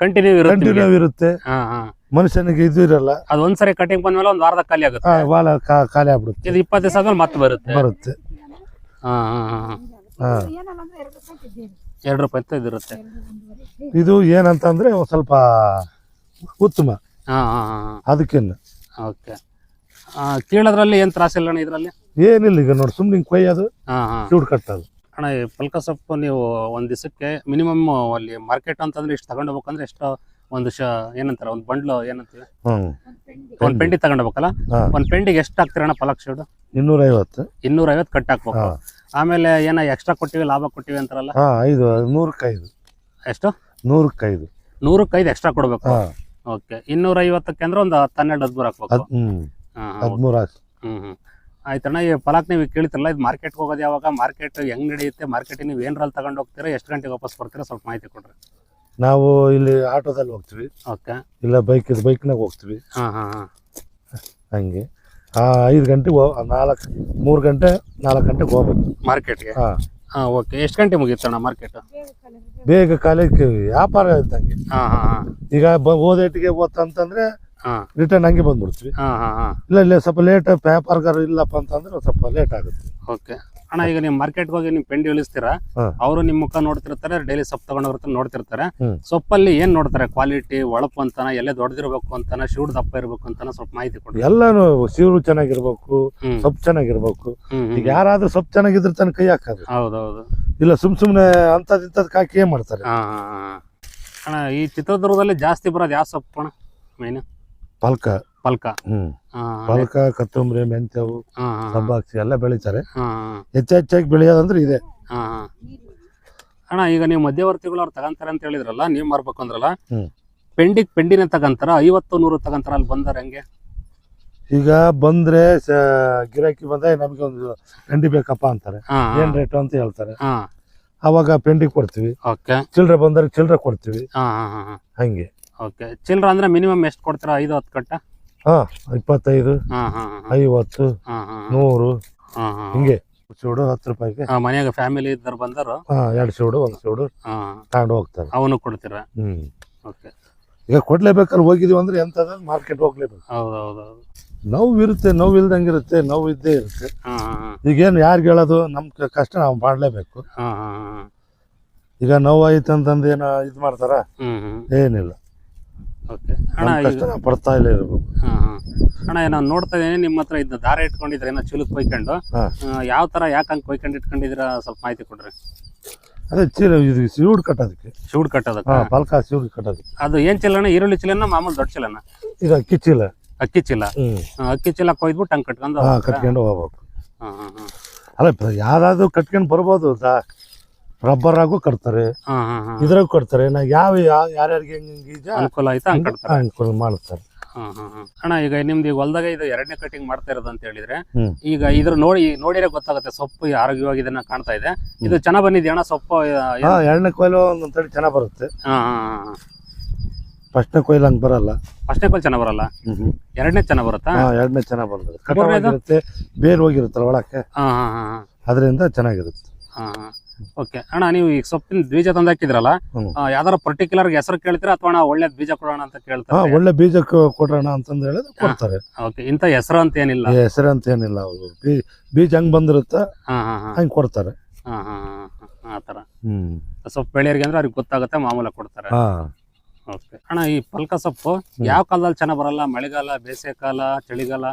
ಕಂಟಿನ್ಯೂ ಇರುತ್ತೆ ಕಂಟಿನ್ಯೂ ಇರುತ್ತೆ. ಹಾ ಹಾ. ಮನುಷ್ಯನಿಗೆ ಇದು ಇರಲ್ಲ. ಅದು ಒಂದ್ಸರಿ ಕಟಿಂಗ್ ಬಂದ್ಮೇಲೆ ಒಂದು ವಾರದ ಖಾಲಿ ಆಗುತ್ತೆ. ಖಾಲಿ ಆಗ್ಬಿಡುತ್ತೆ. ಇದು ಇಪ್ಪತ್ತು ದಿವಸ ಆದ್ಮೇಲೆ ಮತ್ತೆ ಬರುತ್ತೆ. ಬರುತ್ತೆ. ಹಾ ಹಾ ಹಾ ಹಾ. ಹಾ. ಎರಡು ರೂಪಾಯಿ ಅಂತ ಇದಿರುತ್ತೆ. ಇದು ಏನಂತಂದ್ರೆ ಒಂದ್ ಸ್ವಲ್ಪ ಉತ್ತಮ. ಹಾಂ ಹಾಂ ಹಾ ಅದಕ್ಕೇನು ಓಕೆ. ಕೀಳೋದ್ರಲ್ಲಿ ಏನ್ ತ್ರಾಸಿಲ್ಲ ಅಣ್ಣ ಇದ್ರಲ್ಲಿ? ಏನಿಲ್ಲ ಈಗ ನೋಡಿ ಸುಮ್ಮನೆ ಕೊಯ್ಯೋದು ಹಾಂ ಹಾಂ. ಚೂಡ್ ಕಟ್ಟೋದು ಅಣ್ಣ ಈ ಪಲ್ಕ ಸೊಪ್ಪು ನೀವು ಒಂದ್ ದಿವಸಕ್ಕೆ ಮಿನಿಮಮ್ ಅಲ್ಲಿ ಮಾರ್ಕೆಟ್ ಅಂತಂದ್ರೆ ಇಷ್ಟು ತಗೊಂಡು ಹೋಗ್ಬೇಕಂದ್ರೆ ಎಷ್ಟು ಒಂದು ಶ ಏನಂತಾರೆ ಒಂದು ಬಂಡ್ಲು ಏನಂತೀವಿ? ಒಂದು ಪೆಂಡಿ ಒಂದ್ ಪೆಂಡಿ ಒಂದು ಹೋಗ್ಬೇಕಲ್ಲ? ಒಂದ್ ಪೆಂಡಿಗೆ ಎಷ್ಟು ಹಾಕ್ತೀರಣ್ಣ ಪಲಕ್ ಶೂಡ್? ಇನ್ನೂರ ಐವತ್ತು ಇನ್ನೂರ ಐವತ್ತು ಕಟ್ ಹಾಕ್ಬೇಕು. ಹಾ. ಆಮೇಲೆ ಏನ ಎಕ್ಸ್ಟ್ರಾ ಕೊಟ್ಟಿವಿ ಲಾಭ ಕೊಟ್ಟಿವಿ ಅಂತಾರಲ್ಲ? ಹಾ ಐದು ನೂರಕ್ಕೆ ಐದು. ಎಷ್ಟು? ನೂರಕ್ಕೈದು ನೂರಕ್ಕೈದು ಎಕ್ಸ್ಟ್ರಾ ಕೊಡ್ಬೇಕು? ಹಾ. ಓಕೆ ಇನ್ನೂರ ಐವತ್ತಕ್ಕೆ ಅಂದ್ರೆ ಒಂದು ಹನ್ನೆರಡು ಹದಿಮೂರು ಹಾಕ್ಬೇಕು. ಹದ್ ಹ್ಮ್ ಹಾ, ಹಾ, ಹದಿಮೂರು ಹಾಕಿ. ಹ್ಮ್ ಹ್ಮ್. ಆಯ್ತಣ್ಣ ಈ ಫಲಕ್ ನೀವು ಕೇಳ್ತಿರಲ್ಲ ಇದು ಮಾರ್ಕೆಟ್ಗೆ ಹೋಗೋದು ಯಾವಾಗ? ಮಾರ್ಕೆಟ್ ಹೆಂಗ್ ನಡೆಯುತ್ತೆ? ಮಾರ್ಕೆಟ್ ನೀವು ಏನರಲ್ಲಿ ತಗೊಂಡು ಹೋಗ್ತೀರಾ? ಎಷ್ಟು ಗಂಟೆಗೆ ವಾಪಸ್ ಬರ್ತೀರಾ? ಸ್ವಲ್ಪ ಮಾಹಿತಿ ಕೊಡ್ರಿ. ನಾವು ಇಲ್ಲಿ ಆಟೋದಲ್ಲಿ ಹೋಗ್ತೀವಿ. ಓಕೆ. ಇಲ್ಲ ಬೈಕ್ ಬೈಕ್ನಾಗ ಹೋಗ್ತೀವಿ. ಹಾ ಹಾ ಹಾ. ಹಂಗೆ. ಆ ಐದು ಗಂಟೆಗೆ ಹೋ ನಾಲ್ಕು ಮೂರು ಗಂಟೆ ನಾಲ್ಕು ಗಂಟೆಗೆ ಹೋಗ್ಬೇಕು. ಮಾರ್ಕೆಟ್ಗೆ? ಹಾಂ. ಹಾಂ ಓಕೆ. ಎಷ್ಟು ಗಂಟೆ ಮುಗಿಯುತ್ತಣ್ಣ ಮಾರ್ಕೆಟ್? ಬೇಗ ಕಾಲೇಜ್ ವ್ಯಾಪಾರ ಇದ್ದಂಗೆ. ಹಾ ಹಾ ಈಗ ಬ ಓದೇಟಿಗೆ ಓದ್ತಂತಂದ್ರೆ ಹಾ. ರಿಟರ್ನ್ ಹಂಗೆ ಬಂದ್ಬಿಡ್ತೀವಿ. ಹಾಂ ಹಾ ಹಾ. ಇಲ್ಲ ಇಲ್ಲ ಸ್ವಲ್ಪ ಲೇಟ್ ವ್ಯಾಪಾರಗಾರ ಇಲ್ಲಪ್ಪ ಅಂತಂದ್ರೆ ಒಂದ್ ಸ್ವಲ್ಪ ಲೇಟ್ ಆಗುತ್ತೆ. ಓಕೆ. ಅಣ್ಣ ಈಗ ನೀವು ಮಾರ್ಕೆಟ್ ಹೋಗಿ ನೀವು ಪೆಂಡಿ ಇಳಿಸ್ತೀರಾ. ಅವರು ನಿಮ್ಮ ಮುಖ ನೋಡ್ತಿರ್ತಾರೆ ಡೈಲಿ ಸೊಪ್ಪು ತಗೊಂಡೋಗಿರ್ತಾರೆ ನೋಡ್ತಿರ್ತಾರೆ. ಸೊಪ್ಪಲ್ಲಿ ಏನ್ ನೋಡ್ತಾರೆ? ಕ್ವಾಲಿಟಿ ಒಳಪು ಅಂತಾನ ಎಲ್ಲೇ ದೊಡ್ಡದಿರ್ಬೇಕು ಅಂತಾನ ಶಿವ್ಡ್ ದಪ್ಪ ಇರ್ಬೇಕು ಅಂತಾನ ಸ್ವಲ್ಪ ಮಾಹಿತಿ ಕೊಡ್ತಾರೆ ಎಲ್ಲಾನು ಸೀರು ಚೆನ್ನಾಗಿರ್ಬೇಕು ಸೊಪ್ಪ ಚೆನ್ನಾಗಿರ್ಬೇಕು. ಈಗ. ಯಾರಾದ್ರೂ ಸೊಪ್ಪು ಚೆನ್ನಾಗಿದ್ರೆ ತನ್ನ ಕೈ ಹಾಕೋದು. ಹೌದೌದು. ಇಲ್ಲ ಸುಮ್ ಸುಮ್ನೆ ಅಂತದ್ ಇಂಥದ್ ಹಾಕಿ ಏನ್ ಮಾಡ್ತಾರೆ. ಅಣ್ಣ ಈ ಚಿತ್ರದುರ್ಗದಲ್ಲಿ ಜಾಸ್ತಿ ಬರೋದು ಯಾವ ಸೊಪ್ಪು ಅಣ್ಣ ಮೇನ್ ಪಲ್ಕ. ಪಲ್ಕ. ಹ್ಮ್. ಪಲ್ಕ ಕತ್ತಂಬರಿ ಮೆಂತ್ಯವು ಸಬ್ಬಾಕ್ಸಿ ಎಲ್ಲ ಬೆಳಿತಾರೆ. ಹೆಚ್ಚೆಚ್ಚಾಗಿ ಬೆಳೆಯೋದಂದ್ರೆ ಇದೆ. ಹಾ ಹಾ ಅಣ್ಣ ಈಗ ನೀವು ಮಧ್ಯವರ್ತಿಗಳು ಅವ್ರು ತಗಂತಾರೆ ಅಂತ ಹೇಳಿದ್ರಲ್ಲ ನೀವು ಮಾರ್ಬೇಕು ಅಂದ್ರಲ್ಲ ಪೆಂಡಿಗ್ ಪೆಂಡಿನ ತಗಂತಾರ ಐವತ್ತು ನೂರು ತಗಂತಾರ ಅಲ್ಲಿ ಬಂದಾರ ಹಂಗೆ? ಈಗ ಬಂದ್ರೆ ಗಿರಾಕಿ ಬಂದ್ರೆ ನಮ್ಗೆ ಒಂದು ಪೆಂಡಿ ಬೇಕಪ್ಪ ಅಂತಾರೆ. ಏನ್ ರೇಟ್ ಅಂತ ಹೇಳ್ತಾರೆ. ಅವಾಗ ಪೆಂಡಿ ಕೊಡ್ತೀವಿ. ಓಕೆ. ಚಿಲ್ಡ್ರೆ ಬಂದ್ರೆ ಚಿಲ್ರೆ ಕೊಡ್ತೀವಿ. ಹಾ ಹಾ ಹಾ ಹಾ ಹಂಗೆ. ಓಕೆ. ಚಿಲ್ಲರ ಅಂದ್ರೆ ಮಿನಿಮಮ್ ಎಷ್ಟು ಕೊಡ್ತಾರ? ಐದು ಹತ್ತು ಕಟ್ಟ? ಹಾ ಇಪ್ಪತ್ತೈದು ಐವತ್ತು ನೂರು. ಹಿಂಗೆ. ಚೂಡು ಹತ್ತು ರೂಪಾಯಿಗೆ. ಮನೆಯಾಗ ಮನ್ಯಾಗ ಫ್ಯಾಮಿಲಿ ಇದ್ದಾರೆ ಬಂದರು ಹಾ ಎರಡು ಸೂಡು ಒಂದು ಸೂಡು ಹಾ. ತಗೊಂಡು ಹೋಗ್ತಾರೆ. ಅವನು ಕೊಡ್ತೀರಾ? ಹ್ಮ್. ಓಕೆ. ಈಗ ಕೊಡ್ಲೇಬೇಕಲ್ಲಿ ಹೋಗಿದೀವಿ ಅಂದ್ರೆ ಎಂತ ಮಾರ್ಕೆಟ್ ಹೋಗ್ಲೇಬೇಕು. ಹೌದು ನೋವು ಇರುತ್ತೆ ನೋವು ಇಲ್ದಂಗಿರುತ್ತೆ ನೋವು ಇದ್ದೇ ಇರುತ್ತೆ. ಈಗೇನು ಯಾರಿಗೆ ಹೇಳೋದು? ನಮ್ ಕಷ್ಟ ನಾವು ಮಾಡ್ಲೇಬೇಕು. ಈಗ ನೋವು ಆಯ್ತು ಅಂತಂದು ಏನೋ ಇದು ಮಾಡ್ತಾರ? ಏನಿಲ್ಲ. ಓಕೆ. ಅಣ್ಣ ನಮ್ ಈಗ ಕಷ್ಟ ನಾವು ಪಡ್ತಾ ಇಲ್ಲ ಇರ್ಬೇಕು. ಹಾ ಹಾ. ಅಣ್ಣ ನಾನು ನೋಡ್ತಾ ಇದ್ದೀನಿ ನಿಮ್ಮ ಹತ್ರ ಇದ್ದ ದಾರ ಇಟ್ಕೊಂಡಿದ್ರೆ ಏನೋ ಚೀಲಕ್ಕೆ ಕೊಯ್ಕೊಂಡು ಹಾ. ಯಾವ ತರ ಯಾಕೆ ಹಂಗೆ ಕೊಯ್ಕೊಂಡು ಇಟ್ಕೊಂಡಿದ್ದೀರಾ ಸ್ವಲ್ಪ ಮಾಹಿತಿ ಕೊಡ್ರಿ. ಅದೇ ಚೀಲ ಇದು ಸಿವುಡ್ ಕಟ್ಟೋದಕ್ಕೆ. ಶಿವ್ಡ್ ಕಟ್ಟೋದಕ್ಕೆ? ಹಾ ಪಲ್ಕ ಸಿವುಡ್ ಕಟ್ಟೋದಕ್ಕೆ. ಅದು ಏನ್ ಚೀಲನ? ಈರುಳ್ಳಿ ಚೀಲನ ಮಾಮೂಲಿ ದೊಡ್ಡ ಚೀಲನ? ಇದು ಅಕ್ಕಿ ಚೀಲ. ಅಕ್ಕಿ ಚೀಲ. ಆ, ಅಕ್ಕಿ ಚೀಲ ಕೊಯ್ದ್ಬಿಟ್ಟು ಹಂಗೆ ಕಟ್ಕೊಂಡು ಹಾ ಹೋಗ್ತೀರಾ? ಕಟ್ಕೊಂಡು ಹೋಗ್ಬೇಕು. ಹಾ ಹಾ ಹಾ. ಅಲ್ಲ ಯಾವ್ದಾದ್ರು ಕಟ್ಕೊಂಡು ಬರ್ಬೋದು ರಬ್ಬರ್ ಆಗು ಕಟ್ತಾರೆ. ಹಾ ಹಾ ಹಾ. ಇದ್ರಾಗ ಕಟ್ತಾರೆ. ನಾ ಯಾವ ಯಾರ್ಯಾರಿಗೆ ಹೆಂಗ್ ಅನುಕೂಲ ಆಯ್ತಾ ಅನುಕೂಲ ಮಾಡ್ತಾರೆ. ಹಾ ಹಾ ಹಾ. ಅಣ್ಣ ಈಗ ನಿಮ್ದು ಈಗ ಹೊಲ್ದಾಗ ಇದು ಎರಡನೇ ಕಟಿಂಗ್ ಮಾಡ್ತಾ ಇರೋದು ಅಂತ ಹೇಳಿದ್ರೆ ಈಗ ಇದ್ರ ನೋಡಿ ನೋಡಿದ್ರೆ ಗೊತ್ತಾಗುತ್ತೆ ಸೊಪ್ಪು ಆರೋಗ್ಯವಾಗಿ ಇದನ್ನ ಕಾಣ್ತಾ ಇದೆ. ಇದು ಚೆನ್ನಾಗ್ ಬಂದಿದೆ ಅಣ್ಣ ಸೊಪ್ಪು? ಎರಡನೇ ಕೊಯ್ಲು ಒಂದೊಂದ್ ಹೇಳಿ ಚೆನ್ನಾಗ್ ಬರುತ್ತೆ. ಹಾ ಹಾ ಫಸ್ಟ್ನೇ ಕೊಯ್ಲು ಹಂಗ್ ಬರಲ್ಲ. ಫಸ್ಟ್ನೇ ಕೊಯ್ಲು ಚೆನ್ನಾಗ್ ಬರಲ್ಲ? ಎರಡನೇ ಚೆನ್ನಾಗ್ ಬರುತ್ತಾ? ಎರಡನೇ ಚೆನ್ನಾಗ್ ಬರುತ್ತೆ. ಬೇರೆ ಹೋಗಿರುತ್ತಲ್ಲ ಒಳಕ್ಕೆ? ಅದರಿಂದ ಚೆನ್ನಾಗಿರುತ್ತೆ. ಹಾ. ಓಕೆ. ಅಣ್ಣ ನೀವು ಈಗ ಸೊಪ್ಪಿನ ಬೀಜ ತಂದಾಕಿದ್ರಲ್ಲ ಯಾವ್ದಾರ ಪರ್ಟಿಕ್ಯುಲರ್ ಹೆಸರು ಕೇಳ್ತೀರಾ ಅಥವಾ ಒಳ್ಳೆ ಬೀಜ ಕೊಡೋಣ ಅಂತ ಕೇಳ್ತಾರೆ? ಒಳ್ಳೆ ಬೀಜ ಕೊಡೋಣ ಅಂತಂದ್ ಹೇಳಿದ್ರೆ ಕೊಡ್ತಾರೆ. ಓಕೆ. ಇಂಥ ಹೆಸರು ಅಂತ ಏನಿಲ್ಲ. ಹೆಸರು ಅಂತ ಏನಿಲ್ಲ ಅವರು. ಬೀಜ ಹಂಗ್ ಬಂದಿರುತ್ತೆ ಹಾ ಹಾ ಹಾ. ಹಂಗ್ ಕೊಡ್ತಾರೆ. ಹಾ ಹಾ ಹಾ ಆ ಥರ. ಹ್ಮ್. ಸೊಪ್ಪು ಬೆಳೆಯರಿಗೆ ಅಂದ್ರೆ ಅವ್ರಿಗೆ ಗೊತ್ತಾಗುತ್ತೆ ಮಾಮೂಲಾಗಿ ಕೊಡ್ತಾರೆ. ಓಕೆ. ಅಣ್ಣ ಈ ಪಲ್ಕ ಸೊಪ್ಪು ಯಾವ ಕಾಲದಲ್ಲಿ ಚೆನ್ನಾಗ್ ಬರಲ್ಲ? ಮಳೆಗಾಲ ಬೇಸಿಗೆ ಕಾಲ ಚಳಿಗಾಲ?